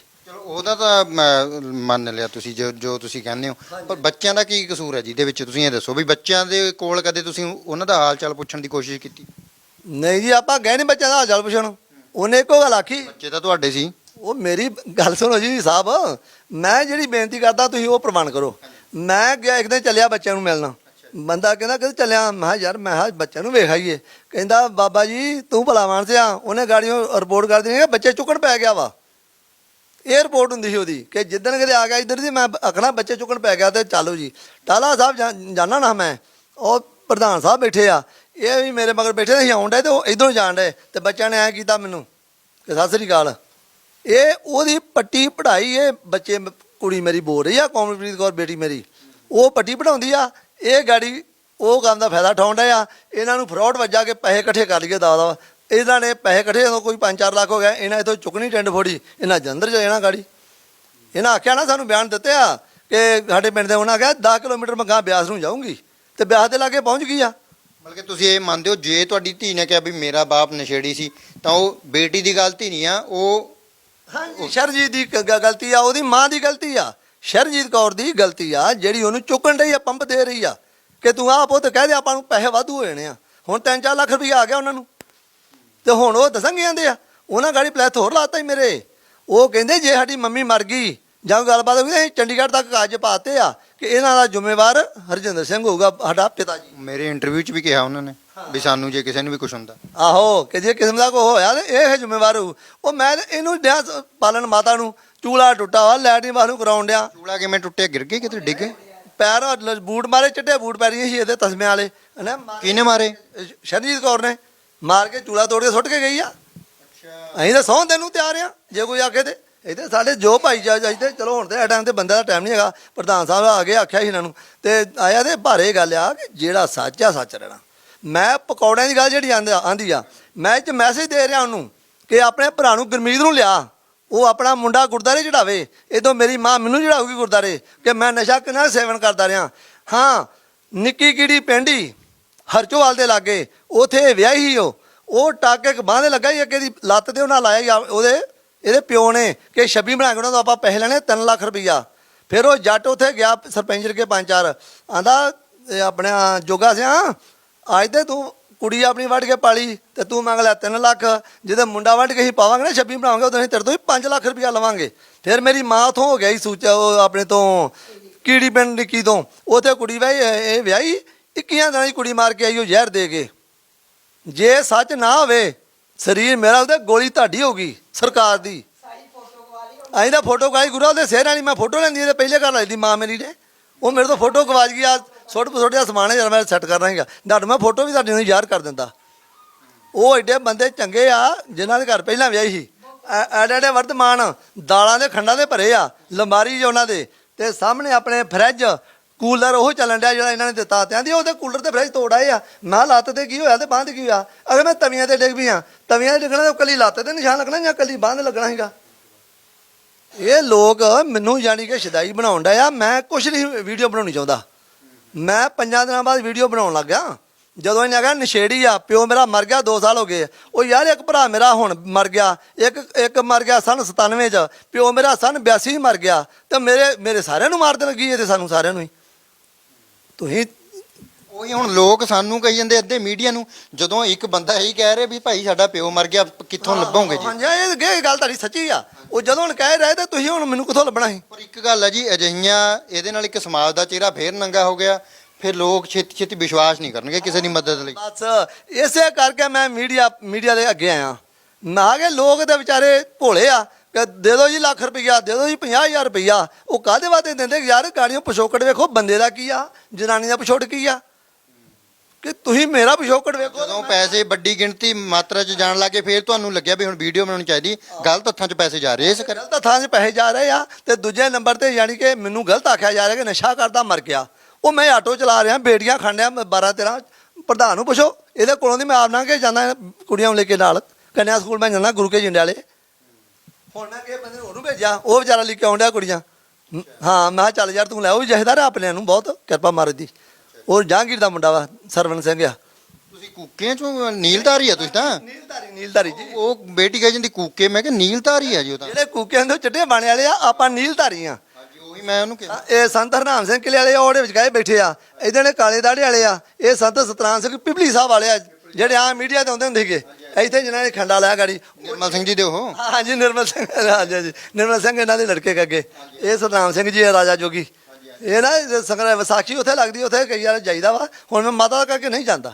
ਉਹਦਾ ਤਾਂ ਮੈਂ ਮੰਨ ਲਿਆ ਤੁਸੀਂ ਜੋ ਜੋ ਤੁਸੀਂ ਕਹਿੰਦੇ ਹੋ। ਪਰ ਬੱਚਿਆਂ ਦਾ ਕੀ ਕਸੂਰ ਹੈ ਜੀ? ਇਹਦੇ ਵਿੱਚ ਤੁਸੀਂ ਇਹ ਦੱਸੋ ਵੀ ਬੱਚਿਆਂ ਦੇ ਕੋਲ ਕਦੇ ਤੁਸੀਂ ਉਹਨਾਂ ਦਾ ਹਾਲ ਚਾਲ ਪੁੱਛਣ ਦੀ ਕੋਸ਼ਿਸ਼ ਕੀਤੀ? ਨਹੀਂ ਜੀ ਆਪਾਂ ਗਏ ਨਹੀਂ ਬੱਚਿਆਂ ਦਾ ਹਾਲ ਚਾਲ ਪੁੱਛਣ। ਉਹਨੇ ਇੱਕੋ ਗੱਲ ਆਖੀ। ਬੱਚੇ ਤਾਂ ਤੁਹਾਡੇ ਸੀ। ਉਹ ਮੇਰੀ ਗੱਲ ਸੁਣੋ ਜੀ ਸਾਹਿਬ ਮੈਂ ਜਿਹੜੀ ਬੇਨਤੀ ਕਰਦਾ ਤੁਸੀਂ ਉਹ ਪ੍ਰਮਾਣ ਕਰੋ। ਮੈਂ ਗਿਆ ਇੱਕ ਦਿਨ ਚੱਲਿਆ ਬੱਚਿਆਂ ਨੂੰ ਮਿਲਣਾ। ਬੰਦਾ ਕਹਿੰਦਾ ਕਿ ਚੱਲਿਆ ਮੈਂ ਯਾਰ ਮੈਂ ਕਿਹਾ ਬੱਚਿਆਂ ਨੂੰ ਵੇਖ ਆਈਏ। ਕਹਿੰਦਾ ਬਾਬਾ ਜੀ ਤੂੰ ਭਲਾ ਮਾਨਸ ਆ। ਉਹਨੇ ਗਾੜੀਆਂ ਰਿਪੋਰਟ ਕਰ ਕਿ ਬੱਚੇ ਚੁੱਕਣ ਪੈ ਗਿਆ ਵਾ। ਇਹ ਹੁੰਦੀ ਸੀ ਉਹਦੀ, ਕਿ ਜਿੱਦਣ ਕਿਤੇ ਆ ਗਿਆ, ਇੱਧਰ ਦੀ ਮੈਂ ਅਖਣਾ ਬੱਚੇ ਚੁੱਕਣ ਪੈ ਗਿਆ ਤੇ ਚਾਲੋ ਜੀ। ਟਾਲਾ ਸਾਹਿਬ ਜਾ- ਜਾਣਾ ਨਾ ਮੈਂ, ਉਹ ਪ੍ਰਧਾਨ ਸਾਹਿਬ ਬੈਠੇ ਆ, ਇਹ ਵੀ ਮੇਰੇ ਮਗਰ ਬੈਠੇ ਸੀ ਆਉਣ ਡੇ ਤੇ ਉਹ ਇਧਰੋਂ ਜਾਣ ਡੇ ਤੇ ਬੱਚਿਆਂ ਨੇ ਐ ਕੀਤਾ ਮੈਨੂੰ, ਕਿ ਸਤਿ ਸ੍ਰੀ ਅਕਾਲ। ਇਹ ਉਹਦੀ ਪੱਟੀ ਪੜਾਈ ਇਹ ਬੱਚੇ, ਕੁੜੀ ਮੇਰੀ ਬੋਲ ਰਹੀ ਆ, ਕੋਮਲਪ੍ਰੀਤ ਕੌਰ ਬੇਟੀ ਮੇਰੀ। ਉਹ ਪੱਟੀ ਪੜਾਉਂਦੀ ਆ, ਇਹ ਗਾੜੀ ਉਹ ਕੰਮ ਦਾ ਫਾਇਦਾ ਉਠਾਉਣ ਡਿਆ ਆ, ਇਹਨਾਂ ਨੂੰ ਫਰਾਡ ਵੱਜਾ ਕੇ ਪੈਸੇ ਇਕੱਠੇ ਕਰ ਲਈਏ ਦਾ ਦਾ ਇਹਨਾਂ ਨੇ ਪੈਸੇ ਇਕੱਠੇ ਜਦੋਂ ਕੋਈ 5-4 ਲੱਖ ਹੋ ਗਿਆ ਇਹਨਾਂ ਇਥੋਂ ਚੁੱਕਣੀ ਟੈਂਡ ਫੋੜੀ ਇਹਨਾਂ ਜੰਦਰ ਜਾਣਾ ਗਾੜੀ। ਇਹਨਾਂ ਆਖਿਆ ਨਾ ਸਾਨੂੰ ਬਿਆਨ ਦਿੱਤੇ ਆ ਕਿ ਸਾਡੇ ਪਿੰਡ ਦੇ ਉਹਨਾਂ ਕਿਹਾ 10 ਕਿਲੋਮੀਟਰ ਮੈਂ ਗਾਂ ਬਿਆਸ ਨੂੰ ਜਾਊਂਗੀ ਤੇ ਬਿਆਸ ਦੇ ਲਾਗੇ ਪਹੁੰਚ ਗਈ ਆ। ਮਤਲਬ ਕਿ ਤੁਸੀਂ ਇਹ ਮੰਨਦੇ ਹੋ ਜੇ ਤੁਹਾਡੀ ਧੀ ਨੇ ਕਿਹਾ ਵੀ ਮੇਰਾ ਬਾਪ ਨਸ਼ੇੜੀ ਸੀ ਤਾਂ ਉਹ ਬੇਟੀ ਦੀ ਗਲਤੀ ਨਹੀਂ ਆ ਉਹ ਹਾਂਜੀ ਸ਼ਰਜੀਤ ਦੀ ਗਲਤੀ ਆ ਉਹਦੀ ਮਾਂ ਦੀ ਗਲਤੀ ਆ। ਸ਼ਰਜੀਤ ਕੌਰ ਦੀ ਗਲਤੀ ਆ ਜਿਹੜੀ ਉਹਨੂੰ ਚੁੱਕਣ ਰਹੀ ਆ ਪੰਪ ਦੇ ਰਹੀ ਆ ਕਿ ਤੂੰ ਆਪ ਉਹ ਤੇ ਕਹਿ ਦੇ ਆਪਾਂ ਨੂੰ ਪੈਸੇ ਵਾਧੂ ਹੋ ਜਾਣੇ ਆ। ਹੁਣ 3-4 ਲੱਖ ਰੁਪਈਆ ਆ ਗਿਆ ਉਹਨਾਂ ਨੂੰ। ਤੇ ਹੁਣ ਉਹ ਦੱਸਣਗੇ ਜਾਂਦੇ ਆ? ਉਹਨਾਂ ਗਾੜੀ ਪਲੈਥ ਹੋਰ ਲਾਤਾ ਹੀ ਮੇਰੇ। ਉਹ ਕਹਿੰਦੇ ਜੇ ਸਾਡੀ ਮੰਮੀ ਮਰ ਗਈ ਜਾਂ ਗੱਲਬਾਤ ਹੋਈ ਤਾਂ ਅਸੀਂ ਚੰਡੀਗੜ੍ਹ ਤੱਕ ਕਾਗਜ਼ ਪਾਤੇ ਆ ਕਿ ਇਹਨਾਂ ਦਾ ਜ਼ਿੰਮੇਵਾਰ ਹਰਜਿੰਦਰ ਸਿੰਘ ਹੋਊਗਾ ਸਾਡਾ ਪਿਤਾ ਜੀ। ਮੇਰੇ ਇੰਟਰਵਿਊ 'ਚ ਵੀ ਕਿਹਾ ਉਹਨਾਂ ਨੇ ਵੀ ਸਾਨੂੰ ਜੇ ਕਿਸੇ ਨੂੰ ਵੀ ਕੁਝ ਹੁੰਦਾ। ਆਹੋ ਕਿ ਜੇ ਕਿਸਮ ਦਾ ਕੋ ਹੋਇਆ ਤੇ ਇਹ ਜ਼ਿੰਮੇਵਾਰ ਹੋਊ। ਉਹ ਮੈਂ ਤੇ ਇਹਨੂੰ ਡਿਆ ਪਾਲਣ ਮਾਤਾ ਨੂੰ ਚੂਲਾ ਟੁੱਟਾ ਵਾ ਲੈਟਰੀ ਬਾਹਰੋਂ ਕਰਾਉਣ ਡਿਆ ਚੂੜਾ ਕਿਵੇਂ ਟੁੱਟਿਆ ਗਿਰ ਗਏ ਕਿਤੇ ਡਿੱਗੇ ਪੈਰ ਬੂਟ ਮਾਰੇ ਚਿੱਟੇ ਬੂਟ ਪੈਰੀਆਂ ਸੀ ਇਹਦੇ ਤਸਮਿਆਂ ਵਾਲੇ। ਹਨਾ? ਕਿਹਨੇ ਮਾਰੇ? ਸ਼ਰਜੀਤ ਕੌਰ ਨੇ। ਮਾਰ ਕੇ ਚੂਲਾ ਤੋੜ ਕੇ ਸੁੱਟ ਕੇ ਗਈ ਆ। ਅਸੀਂ ਤਾਂ ਸੌਂ ਤੈਨੂੰ ਤਿਆਰ ਆ ਜੇ ਕੋਈ ਆਖੇ ਤੇ। ਇਹਦੇ ਸਾਡੇ ਜੋ ਭਾਈ ਜਾ ਜਾਈਦੇ ਚਲੋ ਹੁਣ ਤੇ ਇਹ ਟਾਈਮ ਤੇ ਬੰਦੇ ਦਾ ਟਾਈਮ ਨਹੀਂ ਹੈਗਾ। ਪ੍ਰਧਾਨ ਸਾਹਿਬ ਆ ਕੇ ਆਖਿਆ ਸੀ ਇਹਨਾਂ ਨੂੰ। ਤੇ ਆਇਆ ਤੇ ਭਾਰੇ ਗੱਲ ਆ ਕਿ ਜਿਹੜਾ ਸੱਚ ਆ ਸੱਚ ਰਹਿਣਾ। ਮੈਂ ਪਕੌੜਿਆਂ ਦੀ ਗੱਲ ਜਿਹੜੀ ਆਂਦਾ ਆਂਦੀ ਆ ਮੈਂ ਇਹ ਚ ਮੈਸੇਜ ਦੇ ਰਿਹਾ ਉਹਨੂੰ ਕਿ ਆਪਣੇ ਭਰਾ ਨੂੰ ਗੁਰਮੀਤ ਨੂੰ ਲਿਆ। ਉਹ ਆਪਣਾ ਮੁੰਡਾ ਗੁਰਦਾਰੇ ਚੜਾਵੇ। ਇਦੋਂ ਮੇਰੀ ਮਾਂ ਮੈਨੂੰ ਚੜਾਊਗੀ ਗੁਰਦਾਰੇ ਕਿ ਮੈਂ ਨਸ਼ਾ ਕਿੰਨਾ ਸੇਵਨ ਕਰਦਾ ਰਿਹਾ। ਹਾਂ ਨਿੱਕੀ ਕੀੜੀ ਪਿੰਡੀ ਹਰਚੋਵਾਲ ਦੇ ਲਾਗੇ, ਉਥੇ ਵਿਆਹੀ ਸੀ ਉਹ। ਉਹ ਟੱਕ ਇੱਕ ਬਾਂਹ ਦੇ ਲੱਗਾ ਹੀ ਅੱਗੇ ਦੀ ਲੱਤ ਤੇ ਉਹਨਾਂ ਲਾਇਆ ਹੀ ਉਹਦੇ, ਇਹਦੇ ਪਿਓ ਨੇ ਕਿ ਛੱਬੀ ਬਣਾ ਕੇ ਉਹਨਾਂ ਤੋਂ ਆਪਾਂ ਪੈਸੇ ਲੈਣੇ 3 ਲੱਖ ਰੁਪਈਆ। ਫਿਰ ਉਹ ਜੱਟ ਉਥੇ ਗਿਆ, ਸਰਪੰਚ ਕੇ ਪੰਜ ਚਾਰ। ਆਂਦਾ ਆਪਣਾ ਜੋਗਾ ਸਿਆ, ਅੱਜ ਤੇ ਤੂੰ ਕੁੜੀ ਆਪਣੀ ਵੱਢ ਕੇ ਪਾਲੀ, ਤੇ ਤੂੰ ਮੰਗ ਲੈ 3 ਲੱਖ। ਜਿਹਦੇ ਮੁੰਡਾ ਵੱਢ ਕੇ ਹੀ ਪਾਵਾਂਗੇ ਨਾ, ਛੱਬੀ ਬਣਾਵਾਂਗੇ ਉਦੋਂ ਅਸੀਂ ਤੇਰੇ ਤੋਂ ਹੀ 5 ਲੱਖ ਰੁਪਈਆ ਲਵਾਂਗੇ। ਫਿਰ ਮੇਰੀ ਮਾਂ ਉਥੋਂ ਹੋ ਗਿਆ ਹੀ ਸੂਚਾ, ਉਹ ਆਪਣੇ ਤੋਂ, ਕੀੜੀ ਪਿੰਡ ਨਿੱਕੀ ਤੋਂ। ਉਥੇ ਕੁੜੀ ਵਾਈ ਇਹ ਵਿਆਹੀ 21 ਦਿਨਾਂ ਦੀ ਕੁੜੀ ਮਾਰ ਕੇ ਆਈ ਉਹ ਜ਼ਹਿਰ ਦੇ ਕੇ। ਜੇ ਸੱਚ ਨਾ ਹੋਵੇ ਸਰੀਰ ਮੇਰਾ ਉਹਦੇ ਗੋਲੀ ਤੁਹਾਡੀ ਹੋਗੀ ਸਰਕਾਰ ਦੀ। ਅਸੀਂ ਤਾਂ ਫੋਟੋ ਗਾਈ ਗੁਰੂ ਉਹਦੇ ਸਿਰ ਵਾਲੀ ਮੈਂ ਫੋਟੋ ਲੈਂਦੀ ਤੇ ਪਹਿਲੇ ਘਰ ਲਾਈ ਮਾਂ ਮੇਰੀ ਨੇ। ਉਹ ਮੇਰੇ ਤੋਂ ਫੋਟੋ ਗਵਾਚ ਗਈ ਆ ਛੋਟੇ ਛੋਟੇ ਸਮਾਨ ਹੈ ਜਦ ਮੈਂ ਸੈੱਟ ਕਰ ਰਹਾਂਗਾ ਡਾਟ ਮੈਂ ਫੋਟੋ ਵੀ ਤੁਹਾਡੀ ਨੂੰ ਯਾਦ ਕਰ ਦਿੰਦਾ। ਉਹ ਐਡੇ ਬੰਦੇ ਚੰਗੇ ਆ ਜਿਨ੍ਹਾਂ ਦੇ ਘਰ ਪਹਿਲਾਂ ਵਿਆਹੀ ਸੀ। ਐਡੇ ਐਡੇ ਵਰਤਮਾਨ ਦਾਲਾਂ ਦੇ ਖੰਡਾਂ ਦੇ ਭਰੇ ਆ ਲੰਬਾਰੀ ਜੋ ਉਹਨਾਂ ਦੇ। ਤੇ ਸਾਹਮਣੇ ਆਪਣੇ ਫਰਿੱਜ ਕੂਲਰ ਉਹ ਚੱਲਣ ਡਿਆ ਜਿਹੜਾ ਇਹਨਾਂ ਨੇ ਦਿੱਤਾ ਤੇ ਆਂਦੀ ਉਹਦੇ ਕੂਲਰ ਤੇ ਫਰਿੱਜ ਤੋੜ ਆਏ ਆ। ਮੈਂ ਕਿਹਾ ਲੱਤ ਤੇ ਕੀ ਹੋਇਆ ਤੇ ਬਾਂਹ ਤੇ ਕੀ ਹੋਇਆ? ਅਗਰ ਮੈਂ ਤਵੀਆਂ ਤੇ ਡਿੱਗ ਵੀ ਆ, ਤਵੀਆਂ ਤੇ ਡਿੱਗਣਾ ਤਾਂ ਕੱਲੀ ਲੱਤ ਤੇ ਨਿਸ਼ਾਨ ਲੱਗਣਾ ਜਾਂ ਕੱਲੀ ਬਾਂਹ ਤੇ ਲੱਗਣਾ ਹੈਗਾ ਇਹ ਲੋਕ ਮੈਨੂੰ ਜਾਣੀ ਕਿ ਸ਼ਦਾਈ ਬਣਾਉਣ ਡਿਆ ਆ। ਮੈਂ ਕੁਛ ਨਹੀਂ ਵੀਡੀਓ ਬਣਾਉਣੀ ਚਾਹੁੰਦਾ। ਮੈਂ ਪੰਜਾਂ ਦਿਨਾਂ ਬਾਅਦ ਵੀਡੀਓ ਬਣਾਉਣ ਲੱਗਾ ਜਦੋਂ ਇਹਨੇ ਕਿਹਾ ਨਸ਼ੇੜੀ ਆ, ਪਿਓ ਮੇਰਾ ਮਰ ਗਿਆ 2 ਸਾਲ ਹੋ ਗਏ ਉਹ ਯਾਰ ਇੱਕ ਭਰਾ ਮੇਰਾ ਹੁਣ ਮਰ ਗਿਆ। ਇੱਕ ਇੱਕ ਮਰ ਗਿਆ ਸਨ 97 ਚ, ਪਿਓ ਮੇਰਾ ਸਨ 82 ਚ ਮਰ ਗਿਆ। ਤੇ ਮੇਰੇ ਮੇਰੇ ਸਾਰਿਆਂ ਨੂੰ ਮਾਰਦੇ ਲੱਗੀ ਇਹ ਤੇ ਸਾਨੂੰ ਸਾਰਿਆਂ ਨੂੰ ਹੀ? ਤੁਸੀਂ ਉਹੀ ਹੁਣ ਲੋਕ ਸਾਨੂੰ ਕਹੀ ਜਾਂਦੇ ਅੱਧੇ ਮੀਡੀਆ ਨੂੰ ਜਦੋਂ ਇੱਕ ਬੰਦਾ ਇਹੀ ਕਹਿ ਰਿਹਾ ਵੀ ਭਾਈ ਸਾਡਾ ਪਿਓ ਮਰ ਗਿਆ ਕਿੱਥੋਂ ਲੱਭੋਗੇ ਜੀ? ਹਾਂਜੀ ਇਹ ਇਹ ਗੱਲ ਤੁਹਾਡੀ ਸੱਚੀ ਆ। ਉਹ ਜਦੋਂ ਹੁਣ ਕਹਿ ਰਹੇ ਤੇ ਤੁਸੀਂ ਹੁਣ ਮੈਨੂੰ ਕਿੱਥੋਂ ਲੱਭਣਾ ਸੀ? ਪਰ ਇੱਕ ਗੱਲ ਹੈ ਜੀ ਅਜਿਹੀਆਂ ਇਹਦੇ ਨਾਲ ਇੱਕ ਸਮਾਜ ਦਾ ਚਿਹਰਾ ਫੇਰ ਨੰਗਾ ਹੋ ਗਿਆ ਫਿਰ ਲੋਕ ਛੇਤੀ ਛੇਤੀ ਵਿਸ਼ਵਾਸ ਨਹੀਂ ਕਰਨਗੇ ਕਿਸੇ ਦੀ ਮਦਦ ਲਈ। ਬਸ ਇਸੇ ਕਰਕੇ ਮੈਂ ਮੀਡੀਆ ਮੀਡੀਆ ਦੇ ਅੱਗੇ ਆਇਆ। ਨਾ ਕਿ ਲੋਕ ਤੇ ਵਿਚਾਰੇ ਭੋਲੇ ਆ ਕਿ ਦੇ ਦਿਓ ਜੀ ਲੱਖ ਰੁਪਈਆ ਦੇ ਦਿਓ ਜੀ 50000 ਰੁਪਈਆ। ਉਹ ਕਾਹਦੇ ਵਾਸਤੇ ਦਿੰਦੇ? ਯਾਰ ਗਾੜੀਆਂ ਪਿਛੋਕੜ ਵੇਖੋ ਬੰਦੇ ਦਾ ਕੀ ਆ? ਜਨਾਨੀ ਦਾ ਪਿਛੋੜ ਕੀ ਆ? ਕਿ ਤੁਸੀਂ ਮੇਰਾ ਪਿਛੋਕੜ ਵੇਖੋ ਜਦੋਂ ਪੈਸੇ ਵੱਡੀ ਗਿਣਤੀ ਮਾਤਰਾ 'ਚ ਜਾਣ ਲੱਗੇ ਫਿਰ ਤੁਹਾਨੂੰ ਲੱਗਿਆ ਵੀ ਹੁਣ ਵੀਡੀਓ ਬਣਾਉਣੀ ਚਾਹੀਦੀ। ਗਲਤ ਹੱਥਾਂ 'ਚ ਪੈਸੇ ਜਾ ਰਹੇ ਇਸ ਕਰ ਗਲਤ ਥਾਂ 'ਚ ਪੈਸੇ ਜਾ ਰਹੇ ਆ ਤੇ ਦੂਜੇ ਨੰਬਰ ਤੇ ਯਾਨੀ ਕਿ ਮੈਨੂੰ ਗਲਤ ਆਖਿਆ ਜਾ ਰਿਹਾ ਕਿ ਨਸ਼ਾ ਕਰਦਾ ਮਰ ਗਿਆ। ਉਹ ਮੈਂ ਆਟੋ ਚਲਾ ਰਿਹਾ ਬੇੜੀਆਂ ਖਾਂਡਿਆ 12 13 ਪ੍ਰਧਾਨ ਨੂੰ ਪੁੱਛੋ। ਇਹਦੇ ਕੋਲੋਂ ਦੀ ਮੈਂ ਆਪ ਨਾ ਕੇ ਜਾਂਦਾ ਕੁੜੀਆਂ ਨੂੰ ਲੈ ਕੇ ਨਾਲ। ਕੰਨਿਆ ਸਕੂਲ ਮੈਂ ਜਾਂਦਾ ਗੁਰੂ ਕੇ ਜਿੰਡਿਆਲੇ ਹੁਣ ਮੈਂ ਕਿਸੇ ਬੰਦੇ ਨੂੰ ਉਹਨੂੰ ਭੇਜਿਆ ਉਹ ਵਿਚਾਰਾ ਲੈ ਕੇ ਕੁੜੀਆਂ। ਹਾਂ ਮੈਂ ਕਿਹਾ ਚੱਲ ਯਾਰ ਤੂੰ ਲੈ ਉਹ ਵੀ ਜਹੇਦਾਰ ਆਪਣਿਆਂ ਨੂੰ ਬਹੁਤ ਕਿਰਪਾ ਮਾਰੇ ਦੀ। ਉਹ ਜਹਾਂਗੀਰ ਦਾ ਮੁੰਡਾ ਵਾ ਸਰਵਨ ਸਿੰਘ ਆ। ਤੁਸੀਂ ਕੂਕਿਆਂ 'ਚੋਂ ਨੀਲਧਾਰੀ ਆ ਤੁਸੀਂ ਤਾਂ? ਨੀਲਧਾਰੀ ਨੀਲਧਾਰੀ ਜੀ। ਉਹ ਬੇਟੀ ਕਹੀ ਜਾਂਦੀ ਕੂਕੇ ਮੈਂ ਕਿਹਾ ਨੀਲਧਾਰੀ ਆ ਜੀ ਉਹ ਤਾਂ। ਜਿਹੜੇ ਕੂਕਿਆਂ ਦੇ ਚਿੱਟੇ ਬਾਣੇ ਵਾਲੇ ਆ ਆਪਾਂ ਨੀਲਧਾਰੀ ਆ। ਹਾਂਜੀ ਉਹੀ ਮੈਂ ਉਹਨੂੰ ਕਿਹਾ। ਇਹ ਸੰਤ ਹਰਨਾਮ ਸਿੰਘ ਕਿਲੇ ਵਾਲੇ ਆ, ਉਹਦੇ ਵਿੱਚ ਗਏ ਬੈਠੇ ਆ। ਨੇ ਕਾਲੇ ਦਾੜੇ ਵਾਲੇ ਆ। ਇਹ ਸੰਤ ਸਤਨਾਮ ਸਿੰਘ ਪਿਪਲੀ ਸਾਹਿਬ ਵਾਲੇ ਆ ਜਿਹੜੇ ਆ ਮੀਡੀਆ ਤੇ ਆਉਂਦੇ ਹੁੰਦੇ ਸੀਗੇ। ਇੱਥੇ ਜਿਨ੍ਹਾਂ ਨੇ ਖੰਡਾ ਲਿਆ ਗਾੜੀ। ਨਿਰਮਲ ਸਿੰਘ ਜੀ ਦੇ ਉਹ? ਹਾਂਜੀ ਨਿਰਮਲ ਸਿੰਘ ਹਾਂਜੀ ਹਾਂਜੀ। ਨਿਰਮਲ ਸਿੰਘ ਇਹਨਾਂ ਦੇ ਲੜਕੇ ਕੱਗੇ ਇਹ ਸਤਨਾਮ ਸਿੰਘ ਜੀ ਆ ਰਾਜਾ ਜੋਗੀ। ਇਹ ਨਾ ਸੰਗਰਾ ਵਿਸਾਖੀ ਉੱਥੇ ਲੱਗਦੀ ਉੱਥੇ ਕਈ ਵਾਰ ਜਾਈਦਾ ਵਾ। ਹੁਣ ਮੈਂ ਮਾਤਾ ਦਾ ਕਰਕੇ ਨਹੀਂ ਜਾਂਦਾ।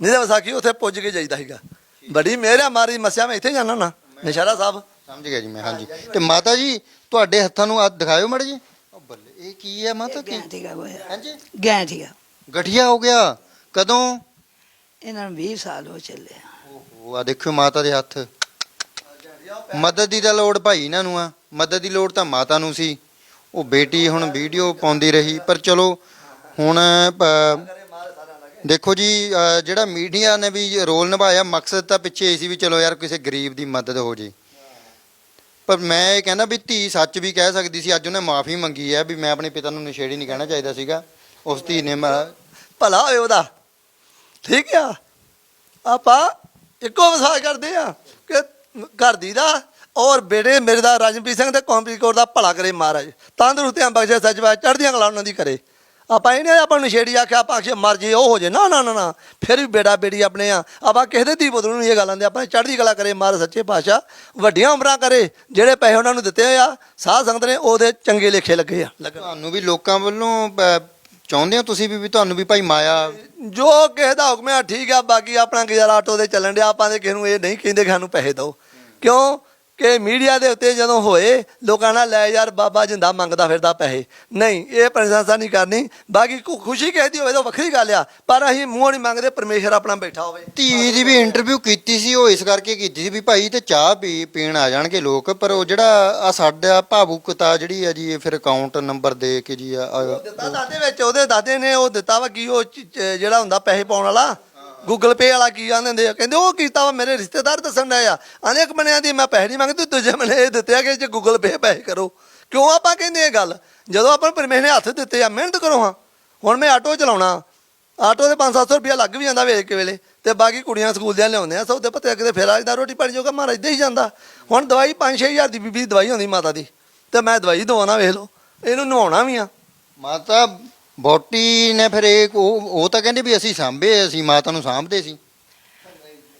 ਨਹੀਂ ਤਾਂ ਵਿਸਾਖੀ ਉੱਥੇ ਪੁੱਜ ਕੇ ਜਾਈਦਾ ਸੀਗਾ। ਬੜੀ ਮਿਹਰ ਆ ਮਾਰੀ ਮੱਸਿਆ ਮੈਂ ਇੱਥੇ ਜਾਣਾ ਨਾ ਨਿਸ਼ਾਰਾ ਸਾਹਿਬ। ਸਮਝ ਗਿਆ ਜੀ ਮੈਂ ਹਾਂਜੀ। ਤੇ ਮਾਤਾ ਜੀ ਤੁਹਾਡੇ ਹੱਥਾਂ ਨੂੰ ਆ ਦਿਖਾਇਓ ਮੜ ਜੀ। ਉਹ ਬੱਲੇ ਇਹ ਕੀ ਹੈ ਮਾਤਾ ਕੀ? ਗੈਂਠੀ ਦਾ ਹੋਇਆ। ਹਾਂਜੀ। ਗੈਂਠੀ ਦਾ। ਗਠੀਆ ਹੋ ਗਿਆ। ਕਦੋਂ? ਇਹਨਾਂ ਨੂੰ 20 ਸਾਲ ਹੋ ਚੱਲੇ ਆ। ਓਹੋ ਆ ਦੇਖਿਓ ਮਾਤਾ ਦੇ ਹੱਥ। ਮਦਦ ਦੀ ਤਾਂ ਲੋੜ ਭਾਈ ਇਹਨਾਂ ਨੂੰ ਆ। ਮਦਦ ਦੀ ਲੋੜ ਤਾਂ ਮਾਤਾ ਨੂੰ ਸੀ। ਉਹ ਬੇਟੀ ਹੁਣ ਵੀਡੀਓ ਪਾਉਂਦੀ ਰਹੀ, ਪਰ ਚਲੋ ਹੁਣ ਦੇਖੋ ਜੀ ਜਿਹੜਾ ਮੀਡੀਆ ਨੇ ਵੀ ਰੋਲ ਨਿਭਾਇਆ, ਮਕਸਦ ਤਾਂ ਪਿੱਛੇ ਇਹ ਸੀ ਵੀ ਚਲੋ ਯਾਰ ਕਿਸੇ ਗਰੀਬ ਦੀ ਮਦਦ ਹੋ ਜੇ। ਪਰ ਮੈਂ ਇਹ ਕਹਿੰਦਾ ਵੀ ਧੀ ਸੱਚ ਵੀ ਕਹਿ ਸਕਦੀ ਸੀ, ਅੱਜ ਉਹਨੇ ਮਾਫੀ ਮੰਗੀ ਹੈ ਵੀ ਮੈਂ ਆਪਣੇ ਪਿਤਾ ਨੂੰ ਨਸ਼ੇੜੀ ਨਹੀਂ ਕਹਿਣਾ ਚਾਹੀਦਾ ਸੀਗਾ। ਉਸ ਧੀ ਨੇ ਭਲਾ ਹੋਏ ਉਹਦਾ। ਠੀਕ ਆ? ਆਪਾਂ ਇੱਕੋ ਵਿਸ਼ਵਾਸ ਕਰਦੇ ਆ ਕਿ ਘਰ ਦੀ ਦਾ ਔਰ ਬੇੜੇ ਮੇਰੇ ਦਾ ਰਜਨਪ੍ਰੀਤ ਸਿੰਘ ਤੇ ਕੌਮਪ੍ਰੀਤ ਕੌਰ ਦਾ ਭਲਾ ਕਰੇ ਮਹਾਰਾਜ। ਤੰਦਰੁਸਤੀਆਂ ਬਖਸ਼ੇ ਸੱਚਵਾ ਚੜ੍ਹਦੀਆਂ ਕਲਾ ਉਹਨਾਂ ਦੀ ਕਰੇ। ਆਪਾਂ ਇਹਨੇ ਆਪਾਂ ਨੂੰ ਨਸ਼ੇੜੀ ਆਖਿਆ, ਆਪਾਂ ਆਖਿਆ, ਮਰ ਜੇ ਉਹ ਹੋ ਜੇ। ਨਾ ਨਾ ਨਾ ਨਾ। ਫਿਰ ਵੀ ਬੇੜਾ ਬੇੜੀ ਆਪਣੇ ਆ। ਆਪਾਂ ਕਿਸੇ ਦੇ ਧੀ ਪੁੱਤ ਨੂੰ ਇਹ ਗੱਲਾਂ ਦੇ ਆਪਾਂ ਚੜ੍ਹਦੀ ਕਲਾ ਕਰੇ, ਮਹਾਰਾਜ ਸੱਚੇ ਪਾਤਸ਼ਾਹ। ਵੱਡੀਆਂ ਉਮਰਾਂ ਕਰੇ, ਜਿਹੜੇ ਪੈਸੇ ਉਹਨਾਂ ਨੂੰ ਦਿੱਤੇ ਆ, ਸਾਧ ਸੰਗਤ ਨੇ ਉਹਦੇ ਚੰਗੇ ਲੇਖੇ ਲੱਗੇ ਆ। ਲੱਗਣ ਤੁਹਾਨੂੰ ਵੀ ਲੋਕਾਂ ਵੱਲੋਂ ਚਾਹੁੰਦੇ ਹੋ ਤੁਸੀਂ ਵੀ ਵੀ ਤੁਹਾਨੂੰ ਵੀ ਭਾਈ ਮਾਇਆ ਜੋ ਕਿਸੇ ਦਾ ਹੁਕਮ ਆ ਠੀਕ ਆ ਬਾਕੀ ਆਪਣਾ ਗੁਜ਼ਾਰਾ ਆਟੋ ਦੇ ਚੱਲਣ ਡਿਆ, ਆਪਾਂ ਦੇ ਕਿਸੇ ਨੂੰ ਇਹ ਨਹੀਂ ਕਹਿੰਦੇ ਕਿ ਸਾਨੂੰ ਪੈਸੇ ਦਿਓ। ਕਿਉਂ? ਕਿ ਮੀਡੀਆ ਦੇ ਉੱਤੇ ਜਦੋਂ ਹੋਏ ਲੋਕਾਂ ਨਾਲ ਲੈ ਯਾਰ ਬਾਬਾ ਜਿੰਦਾ ਮੰਗਦਾ ਫਿਰਦਾ ਪੈਸੇ। ਨਹੀਂ ਇਹ ਪ੍ਰਸ਼ੰਸਾ ਨਹੀਂ ਕਰਨੀ। ਬਾਕੀ ਕੋ ਖੁਸ਼ੀ ਕਹਦੀ ਹੋਵੇ ਤਾਂ ਵੱਖਰੀ ਗੱਲ ਆ। ਪਰ ਅਸੀਂ ਮੂੰਹੋਂ ਨਹੀਂ ਮੰਗਦੇ ਪਰਮੇਸ਼ਰ ਆਪਣਾ ਬੈਠਾ ਹੋਵੇ। ਧੀ ਦੀ ਵੀ ਇੰਟਰਵਿਊ ਕੀਤੀ ਸੀ ਉਹ ਇਸ ਕਰਕੇ ਕੀਤੀ ਸੀ ਵੀ ਭਾਈ ਤੇ ਚਾਹ ਪੀ ਪੀਣ ਆ ਜਾਣਗੇ ਲੋਕ। ਪਰ ਉਹ ਜਿਹੜਾ ਆ ਸਾਡਾ ਭਾਵੁਕਤਾ ਜਿਹੜੀ ਆ ਜੀ ਇਹ ਫਿਰ ਅਕਾਊਂਟ ਨੰਬਰ ਦੇ ਕੇ ਜੀ ਆ- ਦਿੱਤਾ ਦਾਦੇ ਵਿੱਚ ਉਹਦੇ ਦਾਦੇ ਨੇ ਉਹ ਦਿੱਤਾ ਵਾ ਕੀ ਉਹ ਜਿਹੜਾ ਹੁੰਦਾ ਪੈਸੇ ਪਾਉਣ ਵਾਲਾ। ਗੂਗਲ ਪੇ ਵਾਲਾ ਕੀ ਆਂਦੇ ਹੁੰਦੇ ਆ? ਕਹਿੰਦੇ, ਉਹ ਕੀਤਾ ਵਾ, ਮੇਰੇ ਰਿਸ਼ਤੇਦਾਰ ਦੱਸਣ ਡਿਆ ਆ। ਆਂਦੇ ਇੱਕ ਬਣਿਆ ਦੀ, ਮੈਂ ਪੈਸੇ ਨਹੀਂ ਮੰਗਦੀ, ਦੂਜੇ ਬਣੇ ਇਹ ਦਿੱਤੇ ਆ ਕਿ ਜੇ ਗੂਗਲ ਪੇ ਪੈਸੇ ਕਰੋ। ਕਿਉਂ ਆਪਾਂ ਕਹਿੰਦੇ ਇਹ ਗੱਲ? ਜਦੋਂ ਆਪਾਂ ਨੂੰ ਪਰਮੇਸ਼ਰ ਨੇ ਹੱਥ ਦਿੱਤੇ ਆ, ਮਿਹਨਤ ਕਰੋ ਹਾਂ। ਹੁਣ ਮੈਂ ਆਟੋ ਚਲਾਉਣਾ। ਆਟੋ ਦੇ 5-700 ਰੁਪਇਆ ਲੱਗ ਵੀ ਜਾਂਦਾ ਵੇਖ ਕੇ ਵੇਲੇ। ਤੇ ਬਾਕੀ ਕੁੜੀਆਂ ਸਕੂਲ ਦੀਆਂ ਲਿਆਉਂਦੇ ਆ, ਸੌਦੇ ਪੱਤੇ ਕਿਤੇ ਫੇਰ ਆਜਦਾ ਰੋਟੀ ਪਾਣੀ ਜੋਗਾ ਮਹਾਰਾਜ ਦੇ ਹੀ ਜਾਂਦਾ। ਹੁਣ ਦਵਾਈ 5-6000 ਦੀ ਬੀਬੀ ਦਵਾਈ ਹੁੰਦੀ ਮਾਤਾ ਦੀ। ਤੇ ਮੈਂ ਦਵਾਈ ਦਵਾਉਣਾ ਵੇਖ ਲਓ। ਇਹਨੂੰ ਨਵਾਉਣਾ ਵੀ ਆ। ਮਾਤਾ ਬੋਟੀ ਨੇ ਫਿਰ ਇਹ ਉਹ ਉਹ ਤਾਂ ਕਹਿੰਦੇ ਵੀ ਅਸੀਂ ਸਾਂਭੇ ਅਸੀਂ ਮਾਤਾ ਨੂੰ ਸਾਂਭਦੇ ਸੀ।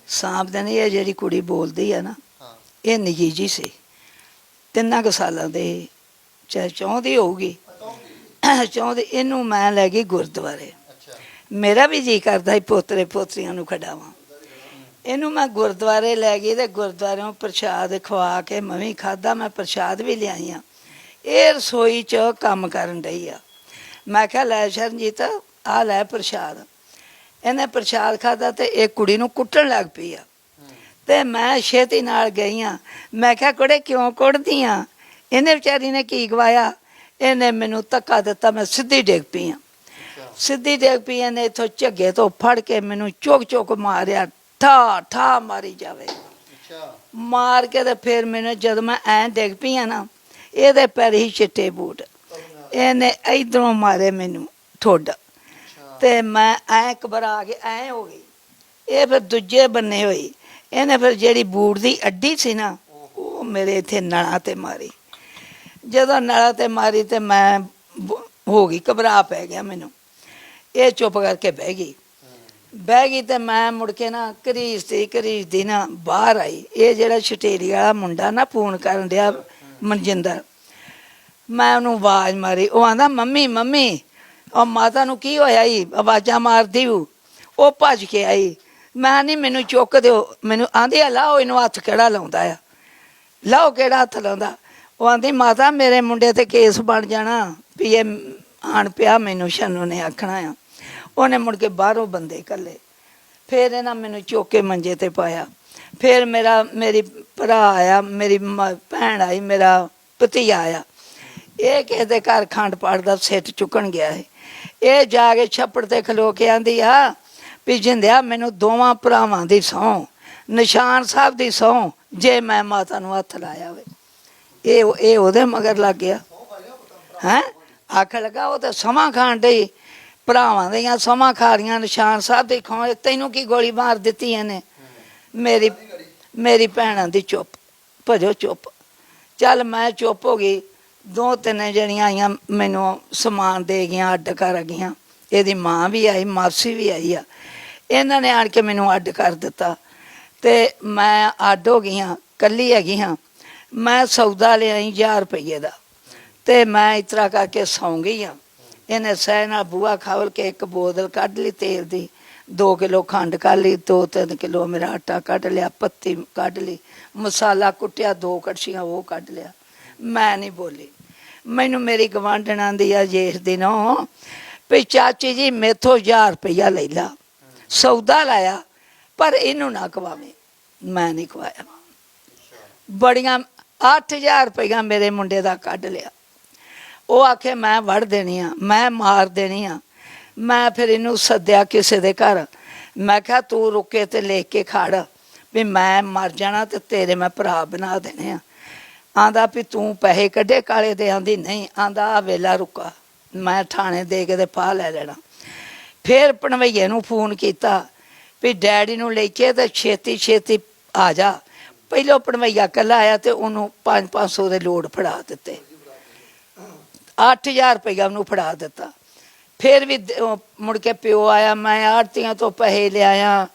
ਸਾਂਭਦੇ ਨਹੀਂ ਇਹ ਜਿਹੜੀ ਕੁੜੀ ਬੋਲਦੀ ਆ ਨਾ ਹਾਂ। ਇਹ ਨਿੱਜੀ ਜੀ ਸੀ। ਤਿੰਨਾਂ ਕੁ ਸਾਲਾਂ ਦੇ ਚਾਹੇ ਚਾਹੁੰਦੀ ਹੋਊਗੀ ਚਾਹੁੰਦੀ ਇਹਨੂੰ ਮੈਂ ਲੈ ਗਈ ਗੁਰਦੁਆਰੇ। ਮੇਰਾ ਵੀ ਜੀ ਕਰਦਾ ਸੀ ਪੋਤਰੇ ਪੋਤਰੀਆਂ ਨੂੰ ਖਡਾਵਾਂ। ਇਹਨੂੰ ਮੈਂ ਗੁਰਦੁਆਰੇ ਲੈ ਗਈ ਤੇ ਗੁਰਦੁਆਰਿਓਂ ਪ੍ਰਸ਼ਾਦ ਖਵਾ ਕੇ ਮੈਂ ਵੀ ਖਾਦਾ ਮੈਂ ਪ੍ਰਸ਼ਾਦ ਵੀ ਲਿਆਈ ਆ। ਇਹ ਰਸੋਈ 'ਚ ਕੰਮ ਕਰਨ ਡਈ ਆ। ਮੈਂ ਕਿਹਾ ਲੈ ਸ਼ਰਨਜੀਤ ਆ ਲੈ ਪ੍ਰਸ਼ਾਦ। ਇਹਨੇ ਪ੍ਰਸ਼ਾਦ ਖਾਦਾ ਤੇ ਇਹ ਕੁੜੀ ਨੂੰ ਕੁੱਟਣ ਲੱਗ ਪਈ ਆ। ਤੇ ਮੈਂ ਛੇਤੀ ਨਾਲ ਗਈ ਆ। ਮੈਂ ਕਿਹਾ ਕੁੜੇ ਕਿਉਂ ਕੁੱਟਦੀ ਆ? ਇਹਨੇ ਵਿਚਾਰੀ ਨੇ ਕੀ ਗਵਾਇਆ ਇਹਨੇ ਮੈਨੂੰ ਧੱਕਾ ਦਿੱਤਾ ਮੈਂ ਸਿੱਧੀ ਡਿੱਗ ਪਈ ਆ। ਸਿੱਧੀ ਡਿੱਗ ਪਈ ਇਹਨੇ ਇਥੋਂ ਝੱਗੇ ਤੋਂ ਫੜ ਕੇ ਮੈਨੂੰ ਚੁੱਕ ਚੁੱਕ ਮਾਰਿਆ। ਠਾ ਠਾ ਮਾਰੀ ਜਾਵੇ। ਮਾਰ ਕੇ ਤੇ ਫਿਰ ਮੈਨੂੰ ਜਦ ਮੈਂ ਐਂ ਡਿੱਗ ਪਈ ਆ ਨਾ ਇਹਦੇ ਪੈਰ ਹੀ ਚਿੱਟੇ ਬੂਟ। ਇਹਨੇ ਇਧਰੋਂ ਮਾਰੇ ਮੈਨੂੰ ਠੋਡ। ਤੇ ਮੈਂ ਐਂ ਘਬਰਾ ਕੇ ਐਂ ਹੋ ਗਈ। ਇਹ ਫਿਰ ਦੂਜੇ ਬੰਨੇ ਹੋਈ। ਇਹਨੇ ਫਿਰ ਜਿਹੜੀ ਬੂਟ ਦੀ ਅੱਡੀ ਸੀ ਨਾ, ਉਹ ਮੇਰੇ ਇੱਥੇ ਨਲਾ ਤੇ ਮਾਰੀ। ਜਦੋਂ ਨਲਾ ਤੇ ਮਾਰੀ ਤੇ ਮੈਂ ਹੋ ਗਈ, ਘਬਰਾ ਪੈ ਗਿਆ ਮੈਨੂੰ। ਇਹ ਚੁੱਪ ਕਰਕੇ ਬਹਿ ਗਈ। ਬਹਿ ਗਈ ਤੇ ਮੈਂ ਮੁੜ ਕੇ ਨਾ ਘਰੀਸਦੀ ਘਰੀਸਦੀ ਨਾ ਬਾਹਰ ਆਈ। ਇਹ ਜਿਹੜਾ ਛਟੇਰੀ ਵਾਲਾ ਮੁੰਡਾ ਨਾ ਫੋਨ ਕਰਨ ਡਿਆ ਮਨਜਿੰਦਰ। ਮੈਂ ਉਹਨੂੰ ਆਵਾਜ਼ ਮਾਰੀ, ਉਹ ਆਂਦਾ, ਮੰਮੀ ਮੰਮੀ, ਉਹ ਮਾਤਾ ਨੂੰ ਕੀ ਹੋਇਆ ਈ ਆਵਾਜ਼ਾਂ ਮਾਰਦੀ ਹੂੰ ਉਹ ਭੱਜ ਕੇ ਆਈ। ਮੈਂ ਨਹੀਂ, ਮੈਨੂੰ ਚੁੱਕ ਦਿਓ। ਮੈਨੂੰ ਆਂਦੀ ਆ, ਲਾਓ, ਇਹਨੂੰ ਹੱਥ ਕਿਹੜਾ ਲਾਉਂਦਾ ਆ? ਲਾਓ, ਕਿਹੜਾ ਹੱਥ ਲਾਉਂਦਾ? ਉਹ ਆਂਦੀ, ਮਾਤਾ, ਮੇਰੇ ਮੁੰਡੇ ਤੇ ਕੇਸ ਬਣ ਜਾਣਾ ਵੀ ਇਹ ਆਣ ਪਿਆ ਮੈਨੂੰ ਸ਼ਨੂ ਨੇ ਆਖਣਾ ਆ। ਉਹਨੇ ਮੁੜ ਕੇ ਬਾਹਰੋਂ ਬੰਦੇ ਕੱਲੇ। ਫਿਰ ਇਹਨਾਂ ਮੈਨੂੰ ਚੁੱਕ ਕੇ ਮੰਜੇ ਤੇ ਪਾਇਆ। ਫਿਰ ਮੇਰਾ, ਮੇਰੀ ਭਰਾ ਆਇਆ, ਮੇਰੀ ਮ- ਭੈਣ ਆਈ, ਮੇਰਾ ਭਤੀਆ ਆਇਆ। ਇਹ ਕਿਸੇ ਦੇ ਘਰ ਖੰਡ ਪਾਠ ਦਾ ਸਿੱਟ ਚੁੱਕਣ ਗਿਆ ਹੈ। ਇਹ ਜਾ ਕੇ ਛੱਪੜ ਤੇ ਖਲੋ ਕੇ ਆਂਦੀ ਆ, ਵੀ ਜਿੰਦਿਆ ਮੈਨੂੰ ਦੋਵਾਂ ਭਰਾਵਾਂ ਦੀ ਸਹੁੰ, ਨਿਸ਼ਾਨ ਸਾਹਿਬ ਦੀ ਸਹੁੰ, ਜੇ ਮੈਂ ਮਾਤਾ ਨੂੰ ਹੱਥ ਲਾਇਆ ਹੋਵੇ। ਇਹ ਇਹ ਉਹਦੇ ਮਗਰ ਲੱਗ ਗਿਆ। ਹੈ? ਆਖ ਲਗਾ, ਉਹ ਤਾਂ ਸਮਾਂ ਖਾਣ ਡਈ। ਭਰਾਵਾਂ ਦੀਆਂ ਸਮਾਂ ਖਾ ਰਹੀਆਂ, ਨਿਸ਼ਾਨ ਸਾਹਿਬ ਦੇ ਖਾਂ ਤੈਨੂੰ ਕੀ ਗੋਲੀ ਮਾਰ ਦਿੱਤੀ ਇਹਨੇ? ਮੇਰੀ ਮੇਰੀ ਭੈਣਾਂ ਦੀ ਚੁੱਪ। ਭਜੋ ਚੁੱਪ। ਚੱਲ ਮੈਂ ਚੁੱਪ ਹੋ ਗਈ। ਦੋ ਤਿੰਨ ਜਿਹੜੀਆਂ ਆਈਆਂ, ਮੈਨੂੰ ਸਮਾਨ ਦੇ ਗਈਆਂ, ਅੱਡ ਕਰ ਗਈਆਂ। ਇਹਦੀ ਮਾਂ ਵੀ ਆਈ, ਮਾਸੀ ਵੀ ਆਈ ਆ। ਇਹਨਾਂ ਨੇ ਆਣ ਕੇ ਮੈਨੂੰ ਅੱਡ ਕਰ ਦਿੱਤਾ। ਤੇ ਮੈਂ ਅੱਡ ਹੋ ਗਈ ਹਾਂ ਕੱਲੀ ਹੈਗੀ ਹਾਂ। ਮੈਂ ਸੌਦਾ ਲਿਆਈ 1000 ਰੁਪਏ ਦਾ। ਤੇ ਮੈਂ ਇਤਰਾ ਕਰਕੇ ਸੌਂ ਗਈ ਹਾਂ। ਇਹਨੇ ਸਹਿ ਨਾਲ ਬੂਆ ਖਾਵਲ ਕੇ ਇੱਕ ਬੋਤਲ ਕੱਢ ਲਈ ਤੇਲ ਦੀ। 2 ਕਿਲੋ ਖੰਡ ਕੱਢ ਲਈ 2-3 ਕਿਲੋ ਮੇਰਾ ਆਟਾ ਕੱਢ ਲਿਆ, ਪੱਤੀ ਕੱਢ ਲਈ, ਮਸਾਲਾ ਕੁੱਟਿਆ, ਦੋ ਕੜਛੀਆਂ ਉਹ ਕੱਢ ਲਿਆ। ਮੈਂ ਨਹੀਂ ਬੋਲੀ। ਮੈਨੂੰ ਮੇਰੀ ਗਵਾਂਢਣਾ ਦੀ ਆ ਜੇਠ ਦੀ ਵੀ ਚਾਚੀ ਜੀ ਮੇਥੋਂ 1000 ਰੁਪਇਆ ਲੈ ਲਾ, ਸੌਦਾ ਲਾਇਆ, ਪਰ ਇਹਨੂੰ ਨਾ ਕਵਾਵੇਂ ਮੈਂ ਨਹੀਂ ਕਵਾਇਆ ਬੜੀਆਂ 8000 ਰੁਪਇਆ ਮੇਰੇ ਮੁੰਡੇ ਦਾ ਕੱਢ ਲਿਆ। ਉਹ ਆਖੇ, ਮੈਂ ਵੜ ਦੇਣੀ ਆ, ਮੈਂ ਮਾਰ ਦੇਣੀ ਆ। ਮੈਂ ਫਿਰ ਇਹਨੂੰ ਸੱਦਿਆ ਕਿਸੇ ਦੇ ਘਰ। ਮੈਂ ਕਿਹਾ, ਤੂੰ ਰੁਕੇ ਤੇ ਲੈ ਕੇ ਖੜ, ਵੀ ਮੈਂ ਮਰ ਜਾਣਾ ਤੇ ਤੇਰੇ ਮੈਂ ਭਰਾ ਬਣਾ ਦੇਣੇ ਆ। ਆਂਦਾ ਵੀ ਤੂੰ ਪੈਸੇ ਕੱਢੇ ਕਾਲੇ ਦੇ, ਆਂਦੀ ਨਹੀਂ, ਆਂਦਾ ਆ ਵੇਲਾ ਰੁਕਾ, ਮੈਂ ਥਾਣੇ ਦੇ ਕੇ ਤੇ ਪਾ ਲੈ ਲੈਣਾ। ਫਿਰ ਪਣਵਈਏ ਨੂੰ ਫੋਨ ਕੀਤਾ ਵੀ ਡੈਡੀ ਨੂੰ ਲੈ ਕੇ ਤੇ ਛੇਤੀ ਛੇਤੀ ਆ ਜਾ। ਪਹਿਲੋਂ ਪਣਵਈਆ ਕੱਲਾ ਆਇਆ ਤੇ ਉਹਨੂੰ 5-500 ਦੇ ਲੋੜ ਫੜਾ ਦਿੱਤੇ। 8000 ਰੁਪਇਆ ਉਹਨੂੰ ਫੜਾ ਦਿੱਤਾ। ਫਿਰ ਵੀ ਮੁੜ ਕੇ ਪਿਓ ਆਇਆ, ਮੈਂ ਆੜਤੀਆਂ ਤੋਂ ਪੈਸੇ ਲਿਆਇਆ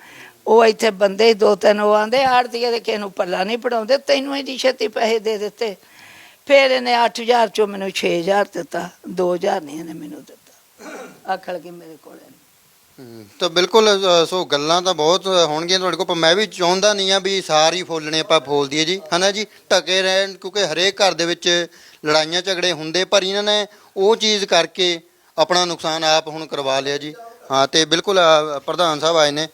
ਉਹ ਇੱਥੇ ਬੰਦੇ ਹੀ ਦੋ ਤਿੰਨ ਉਹ ਆਂਦੇ ਆੜਤੀਆਂ ਦੇ ਕਿਸੇ ਨੂੰ ਪੱਲਾ ਨਹੀਂ ਪੜਾਉਂਦੇ, ਤੈਨੂੰ ਇਹਦੀ ਛੇਤੀ ਪੈਸੇ ਦੇ ਦਿੱਤੇ। ਫਿਰ ਇਹਨੇ 8000 ਚੋਂ ਮੈਨੂੰ 6000 ਦਿੱਤਾ 2000 ਨਹੀਂ ਇਹਨੇ ਮੈਨੂੰ ਦਿੱਤਾ। ਆਖੜ ਕੇ ਮੇਰੇ ਕੋਲ ਤਾਂ ਬਿਲਕੁਲ ਸੋ ਗੱਲਾਂ ਤਾਂ ਬਹੁਤ ਹੋਣਗੀਆਂ ਤੁਹਾਡੇ ਕੋਲ, ਪਰ ਮੈਂ ਵੀ ਚਾਹੁੰਦਾ ਨਹੀਂ ਆ ਵੀ ਸਾਰੀ ਫੋਲਣੇ ਆਪਾਂ ਫੋਲ ਦਈਏ ਜੀ। ਹਨਾ ਜੀ? ਟਕੇ ਰਹਿਣ, ਕਿਉਂਕਿ ਹਰੇਕ ਘਰ ਦੇ ਵਿੱਚ ਲੜਾਈਆਂ ਝਗੜੇ ਹੁੰਦੇ, ਪਰ ਇਹਨਾਂ ਨੇ ਉਹ ਚੀਜ਼ ਕਰਕੇ ਆਪਣਾ ਨੁਕਸਾਨ ਆਪ ਹੁਣ ਕਰਵਾ ਲਿਆ ਜੀ। ਹਾਂ, ਤੇ ਬਿਲਕੁਲ ਪ੍ਰਧਾਨ ਸਾਹਿਬ ਆਏ ਨੇ।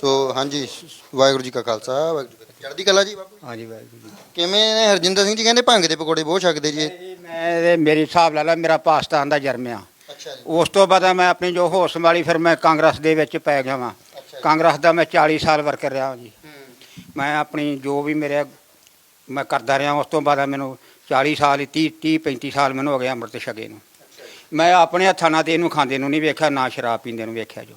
ਸੋ ਹਾਂਜੀ ਵਾਹਿਗੁਰੂ ਜੀ ਕਾ ਖਾਲਸਾ ਵਾਹਿਗੁਰੂ ਜੀ ਕੀ ਫਤਿਹ ਚੜ੍ਹਦੀ ਕਲਾ ਜੀ ਬਾਪੂ ਹਾਂਜੀ ਵਾਹਿਗੁਰੂ ਜੀ ਕਿਵੇਂ ਨੇ ਹਰਜਿੰਦਰ ਸਿੰਘ ਜੀ? ਕਹਿੰਦੇ ਭੰਗ ਦੇ ਪਕੌੜੇ ਬਹੁਤ ਛਕਦੇ ਜੀ। ਇਹ। ਇਹ ਮੈਂ ਇਹਦੇ ਮੇਰੀ ਹਿਸਾਬ ਲਾ ਲਾ ਮੇਰਾ ਪਾਕਿਸਤਾਨ ਦਾ ਜਨਮ ਆ। ਅੱਛਾ ਜੀ। ਉਸ ਤੋਂ ਬਾਅਦ ਮੈਂ ਆਪਣੀ ਜੋ ਹੋਸ਼ ਸੰਭਾਲੀ ਫਿਰ ਮੈਂ ਕਾਂਗਰਸ ਦੇ ਵਿੱਚ ਪੈ ਗਿਆ ਵਾਂ। ਅੱਛਾ ਜੀ। ਕਾਂਗਰਸ ਦਾ ਮੈਂ 40 ਸਾਲ ਵਰਕਰ ਰਿਹਾ ਜੀ। ਹੂੰ। ਮੈਂ ਆਪਣੀ ਜੋ ਵੀ ਮੇਰੇ ਮੈਂ ਕਰਦਾ ਰਿਹਾ ਉਸ ਤੋਂ ਬਾਅਦ ਮੈਨੂੰ 40 ਸਾਲ 30 30 35 ਸਾਲ ਮੈਨੂੰ ਹੋ ਗਿਆ ਅੰਮ੍ਰਿਤ ਛਕੇ ਨੂੰ। ਮੈਂ ਆਪਣੇ ਹੱਥਾਂ ਨਾਲ ਤੇ ਇਹਨੂੰ ਖਾਂਦੇ ਨੂੰ ਨਹੀਂ ਵੇਖਿਆ ਨਾ ਸ਼ਰਾਬ ਪੀਂਦੇ ਨੂੰ ਵੇਖਿਆ ਜੋ।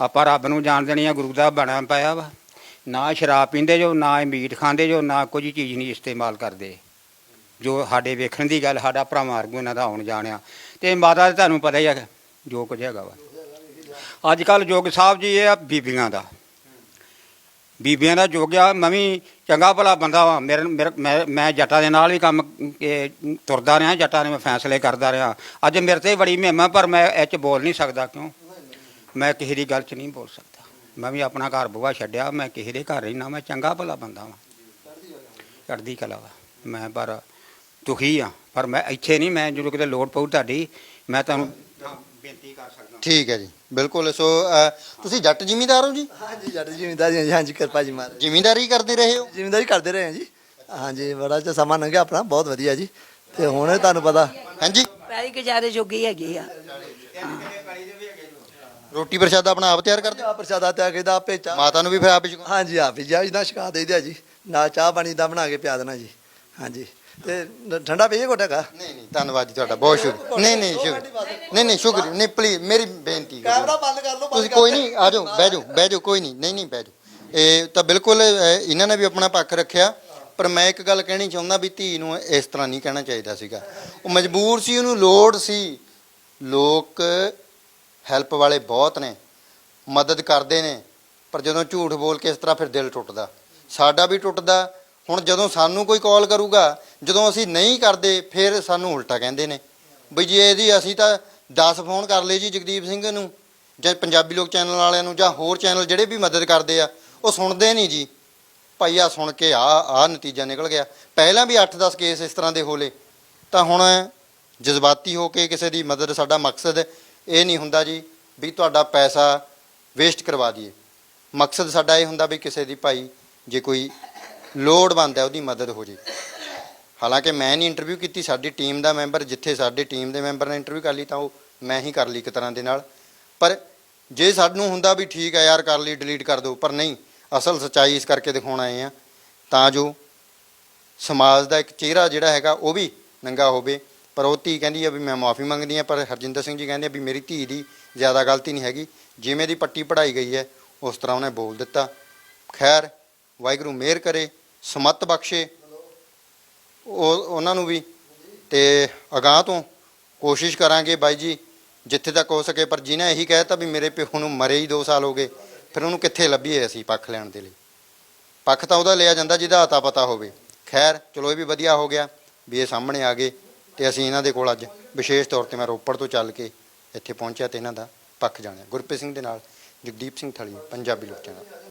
ਆਪਾਂ ਰੱਬ ਨੂੰ ਜਾਣ ਦੇਣੀ ਆ, ਗੁਰੂ ਦਾ ਬਣਾ ਪਾਇਆ ਵਾ। ਨਾ ਸ਼ਰਾਬ ਪੀਂਦੇ ਜੋ, ਨਾ ਇਹ ਮੀਟ ਖਾਂਦੇ ਜੋ, ਨਾ ਕੁਝ ਚੀਜ਼ ਨਹੀਂ ਇਸਤੇਮਾਲ ਕਰਦੇ। ਜੋ ਸਾਡੇ ਵੇਖਣ ਦੀ ਗੱਲ, ਸਾਡਾ ਭਰਾ ਮਾਰਗੂ ਇਹਨਾਂ ਦਾ ਆਉਣ ਜਾਣਿਆ। ਤੇ ਮਾਤਾ ਦਾ ਤੁਹਾਨੂੰ ਪਤਾ ਹੀ ਹੈ ਜੋ ਕੁਝ ਹੈਗਾ ਵਾ। ਅੱਜ ਕੱਲ ਜੋਗ ਸਾਹਿਬ ਜੀ, ਇਹ ਆ ਬੀਬੀਆਂ ਦਾ। ਬੀਬੀਆਂ ਦਾ ਜੋਗ ਆ, ਮੈਂ ਵੀ ਚੰਗਾ ਭਲਾ ਬੰਦਾ ਵਾਂ। ਮੇਰੇ, ਮੇਰੇ- ਮੈਂ ਮੈਂ ਜੱਟਾਂ ਦੇ ਨਾਲ ਵੀ ਕੰਮ ਤੁਰਦਾ ਰਿਹਾ, ਜੱਟਾਂ ਨੇ ਮੈਂ ਫੈਸਲੇ ਕਰਦਾ ਰਿਹਾ। ਅੱਜ ਮੇਰੇ ਤੇ ਬੜੀ ਮਹਿਮਾ, ਪਰ ਮੈਂ ਇਹ ਚ ਬੋਲ ਨਹੀਂ ਸਕਦਾ, ਕਿਉਂ? ਮੈਂ ਕਿਸੇ ਦੀ ਗੱਲ ਚ ਨਹੀਂ ਬੋਲ ਸਕਦਾ। ਮੈਂ ਵੀ ਆਪਣਾ ਘਰ ਬੁਆ ਛੱਡਿਆ ਮੈਂ ਕਿਸੇ ਦੇ ਘਰ ਰਹਿਣਾ ਮੈਂ ਚੰਗਾ ਭਲਾ ਬੰਦਾ ਵਾਂ। ਚੜ੍ਹਦੀ ਕਲਾ ਵਾ। ਮੈਂ ਪਰ ਦੁਖੀ ਆ। ਪਰ ਮੈਂ ਇੱਥੇ ਨਹੀਂ ਮੈਂ ਜਦੋਂ ਕਿਤੇ ਲੋੜ ਪਊ ਤੁਹਾਡੀ ਮੈਂ ਤੁਹਾਨੂੰ ਬੇਨਤੀ ਕਰ ਸਕਦਾ ਠੀਕ ਹੈ ਜੀ। ਬਿਲਕੁਲ ਸੋ ਅ, ਤੁਸੀਂ ਜੱਟ ਜ਼ਿਮੀਂਦਾਰ ਹੋ ਜੀ? ਹਾਂਜੀ ਜੱਟ ਜ਼ਿਮੀਂਦਾਰੀ ਹਾਂ ਜੀ ਹਾਂਜੀ ਕਿਰਪਾ ਜੀ ਮਹਾਰਾਜ। ਜ਼ਿਮੀਂਦਾਰੀ ਕਰਦੇ ਰਹੇ ਹੋ? ਜ਼ਿਮੀਂਦਾਰੀ ਕਰਦੇ ਰਹੇ ਹਾਂ ਜੀ। ਹਾਂਜੀ ਬੜਾ ਚ ਸਮਾਂ ਲੰਘਿਆ ਆਪਣਾ ਬਹੁਤ ਵਧੀਆ ਜੀ। ਤੇ ਹੁਣ ਤੁਹਾਨੂੰ ਪਤਾ। ਹਾਂਜੀ। ਪੈਰੀ ਗੁਜ਼ਾਰੇ ਜੋਗੀ ਹੈਗੀ ਆ। ਰੋਟੀ ਪ੍ਰਸ਼ਾਦਾ ਆਪਣਾ ਆਪ ਤਿਆਰ ਕਰਦੇ? ਹੋ? ਆ ਪ੍ਰਸ਼ਾਦਾ ਤਿਆ ਕੇ ਦਾ ਆਪੇ ਚਾਹ। ਮਾਤਾ ਨੂੰ ਵੀ ਫਿਰ ਆਪ ਹੀ? ਹਾਂਜੀ ਆਪ ਹੀ ਜੀ ਦਾ ਛਕਾ ਦੇਈਦਾ ਜੀ। ਨਾਲ ਚਾਹ ਪਾਣੀ ਦਾ ਬਣਾ ਕੇ ਪਿਆ ਦੇਣਾ ਜੀ। ਹਾਂਜੀ। ਤੇ ਨ- ਠੰਡਾ ਪੀਏ ਘੋਟਾ ਨਹੀਂ ਨਹੀਂ ਧੰਨਵਾਦ ਜੀ ਤੁਹਾਡਾ ਬਹੁਤ ਸ਼ੁਕਰ। ਨਹੀਂ ਨਹੀਂ ਸ਼ੁਕਰ। ਨਹੀਂ ਨਹੀਂ ਸ਼ੁਕਰ ਨਹੀਂ ਪਲੀਜ਼ ਮੇਰੀ ਬੇਨਤੀ ਹੈ। ਬੰਦ ਕਰ ਲਓ ਤੁਸੀਂ ਕੋਈ ਨਹੀਂ ਆ ਜਾਓ ਬਹਿ ਜਾਓ ਬਹਿ ਜਾਓ ਕੋਈ ਨਹੀਂ ਨਹੀਂ ਨਹੀਂ ਬਹਿ ਜਾਓ। ਇਹ ਤਾਂ ਬਿਲਕੁਲ ਇਹਨਾਂ ਨੇ ਵੀ ਆਪਣਾ ਪੱਖ ਰੱਖਿਆ। ਪਰ ਮੈਂ ਇੱਕ ਗੱਲ ਕਹਿਣੀ ਚਾਹੁੰਦਾ ਵੀ ਧੀ ਨੂੰ ਇਸ ਤਰ੍ਹਾਂ ਨਹੀਂ ਕਹਿਣਾ ਚਾਹੀਦਾ ਸੀਗਾ। ਉਹ ਮਜਬੂਰ ਸੀ ਉਹਨੂੰ ਲੋੜ ਸੀ। ਲੋਕ ਹੈਲਪ ਵਾਲੇ ਬਹੁਤ ਨੇ, ਮਦਦ ਕਰਦੇ ਨੇ, ਪਰ ਜਦੋਂ ਝੂਠ ਬੋਲ ਕੇ ਇਸ ਤਰ੍ਹਾਂ ਫਿਰ ਦਿਲ ਟੁੱਟਦਾ। ਸਾਡਾ ਵੀ ਟੁੱਟਦਾ, ਹੁਣ ਜਦੋਂ ਸਾਨੂੰ ਕੋਈ ਕਾਲ ਕਰੂਗਾ, ਜਦੋਂ ਅਸੀਂ ਨਹੀਂ ਕਰਦੇ, ਫਿਰ ਸਾਨੂੰ ਉਲਟਾ ਕਹਿੰਦੇ ਨੇ। ਬਈ ਜੀ ਇਹਦੀ ਅਸੀਂ ਤਾਂ 10 ਫੋਨ ਕਰ ਲਏ ਜੀ ਜਗਦੀਪ ਸਿੰਘ ਨੂੰ, ਜਾਂ ਪੰਜਾਬੀ ਲੋਕ ਚੈਨਲ ਵਾਲਿਆਂ ਨੂੰ, ਜਾਂ ਹੋਰ ਚੈਨਲ ਜਿਹੜੇ ਵੀ ਮਦਦ ਕਰਦੇ ਆ, ਉਹ ਸੁਣਦੇ ਨਹੀਂ ਜੀ। ਭਾਈ ਆ ਸੁਣ ਕੇ ਆ ਆ ਨਤੀਜਾ ਨਿਕਲ ਗਿਆ। ਪਹਿਲਾਂ ਵੀ 8-10 ਕੇਸ ਇਸ ਤਰ੍ਹਾਂ ਦੇ ਹੋਲੇ ਤਾਂ ਹੁਣ ਜਜ਼ਬਾਤੀ ਹੋ ਕੇ ਕਿਸੇ ਦੀ ਮਦਦ, ਸਾਡਾ ਮਕਸਦ ਇਹ ਨਹੀਂ ਹੁੰਦਾ ਜੀ ਵੀ ਤੁਹਾਡਾ ਪੈਸਾ ਵੇਸਟ ਕਰਵਾ ਦਈਏ। ਮਕਸਦ ਸਾਡਾ ਇਹ ਹੁੰਦਾ ਵੀ ਕਿਸੇ ਦੀ ਭਾਈ ਜੇ ਕੋਈ ਲੋੜਵੰਦ ਹੈ, ਉਹਦੀ ਮਦਦ ਹੋ ਜੇ। ਹਾਲਾਂਕਿ ਮੈਂ ਨਹੀਂ ਇੰਟਰਵਿਊ ਕੀਤੀ, ਸਾਡੀ ਟੀਮ ਦਾ ਮੈਂਬਰ ਜਿੱਥੇ ਸਾਡੀ ਟੀਮ ਦੇ ਮੈਂਬਰ ਨੇ ਇੰਟਰਵਿਊ ਕਰ ਲਈ ਤਾਂ ਉਹ ਮੈਂ ਹੀ ਕਰ ਲਈ ਇੱਕ ਤਰ੍ਹਾਂ ਦੇ ਨਾਲ। ਪਰ ਜੇ ਸਾਨੂੰ ਹੁੰਦਾ ਵੀ ਠੀਕ ਹੈ ਯਾਰ, ਕਰ ਲਈ ਡਿਲੀਟ ਕਰ ਦਿਓ ਪਰ ਨਹੀਂ, ਅਸਲ ਸੱਚਾਈ ਇਸ ਕਰਕੇ ਦਿਖਾਉਣ ਆਏ ਆ ਤਾਂ ਜੋ ਸਮਾਜ ਦਾ ਇੱਕ ਚਿਹਰਾ ਜਿਹੜਾ ਹੈਗਾ ਉਹ ਵੀ ਨੰਗਾ ਹੋਵੇ। ਪਰ ਉਹ ਧੀ ਕਹਿੰਦੀ ਆ ਵੀ ਮੈਂ ਮਾਫੀ ਮੰਗਦੀ ਆ ਪਰ ਹਰਜਿੰਦਰ ਸਿੰਘ ਜੀ ਕਹਿੰਦੇ ਆ ਵੀ ਮੇਰੀ ਧੀ ਦੀ ਜ਼ਿਆਦਾ ਗਲਤੀ ਨਹੀਂ ਹੈਗੀ। ਜਿਵੇਂ ਦੀ ਪੱਟੀ ਪੜਾਈ ਗਈ ਹੈ, ਉਸ ਤਰ੍ਹਾਂ ਉਹਨੇ ਬੋਲ ਦਿੱਤਾ। ਖੈਰ, ਵਾਹਿਗੁਰੂ ਮਿਹਰ ਕਰੇ, ਸਮਤ ਬਖਸ਼ੇ। ਉਹ, ਉਹਨਾਂ ਨੂੰ ਵੀ। ਤੇ ਅਗਾਹ ਤੋਂ ਕੋਸ਼ਿਸ਼ ਕਰਾਂਗੇ ਬਾਈ ਜੀ, ਜਿੱਥੇ ਤੱਕ ਹੋ ਸਕੇ, ਪਰ ਜਿਹਨੇ ਇਹੀ ਕਹਿਤਾ ਵੀ ਮੇਰੇ ਪਿਓ ਨੂੰ ਮਰੇ ਹੀ 2 ਸਾਲ ਹੋ ਗਏ, ਫਿਰ ਉਹਨੂੰ ਕਿੱਥੇ ਲੱਭੀਏ ਅਸੀਂ ਪੱਖ ਲੈਣ ਦੇ ਲਈ? ਪੱਖ ਤਾਂ ਉਹਦਾ ਲਿਆ ਜਾਂਦਾ, ਜਿਹਦਾ ਹਤਾ ਪਤਾ ਹੋਵੇ। ਖੈਰ, ਚਲੋ ਇਹ ਵੀ ਵਧੀਆ ਹੋ ਗਿਆ, ਵੀ ਇਹ ਸਾਹਮਣੇ ਆ ਗਏ। ਤੇ ਅਸੀਂ ਇਹਨਾਂ ਦੇ ਕੋਲ ਅੱਜ ਵਿਸ਼ੇਸ਼ ਤੌਰ ਤੇ ਮੈਂ ਰੋਪੜ ਤੋਂ ਚੱਲ ਕੇ ਇੱਥੇ ਪਹੁੰਚਿਆ ਤੇ ਇਹਨਾਂ ਦਾ ਪੱਖ ਜਾਣਿਆ। ਗੁਰਪ੍ਰੀਤ ਸਿੰਘ ਦੇ ਨਾਲ ਜਗਦੀਪ ਸਿੰਘ ਥਲੀ, ਪੰਜਾਬੀ ਲੋਕ ਚੈਨਲ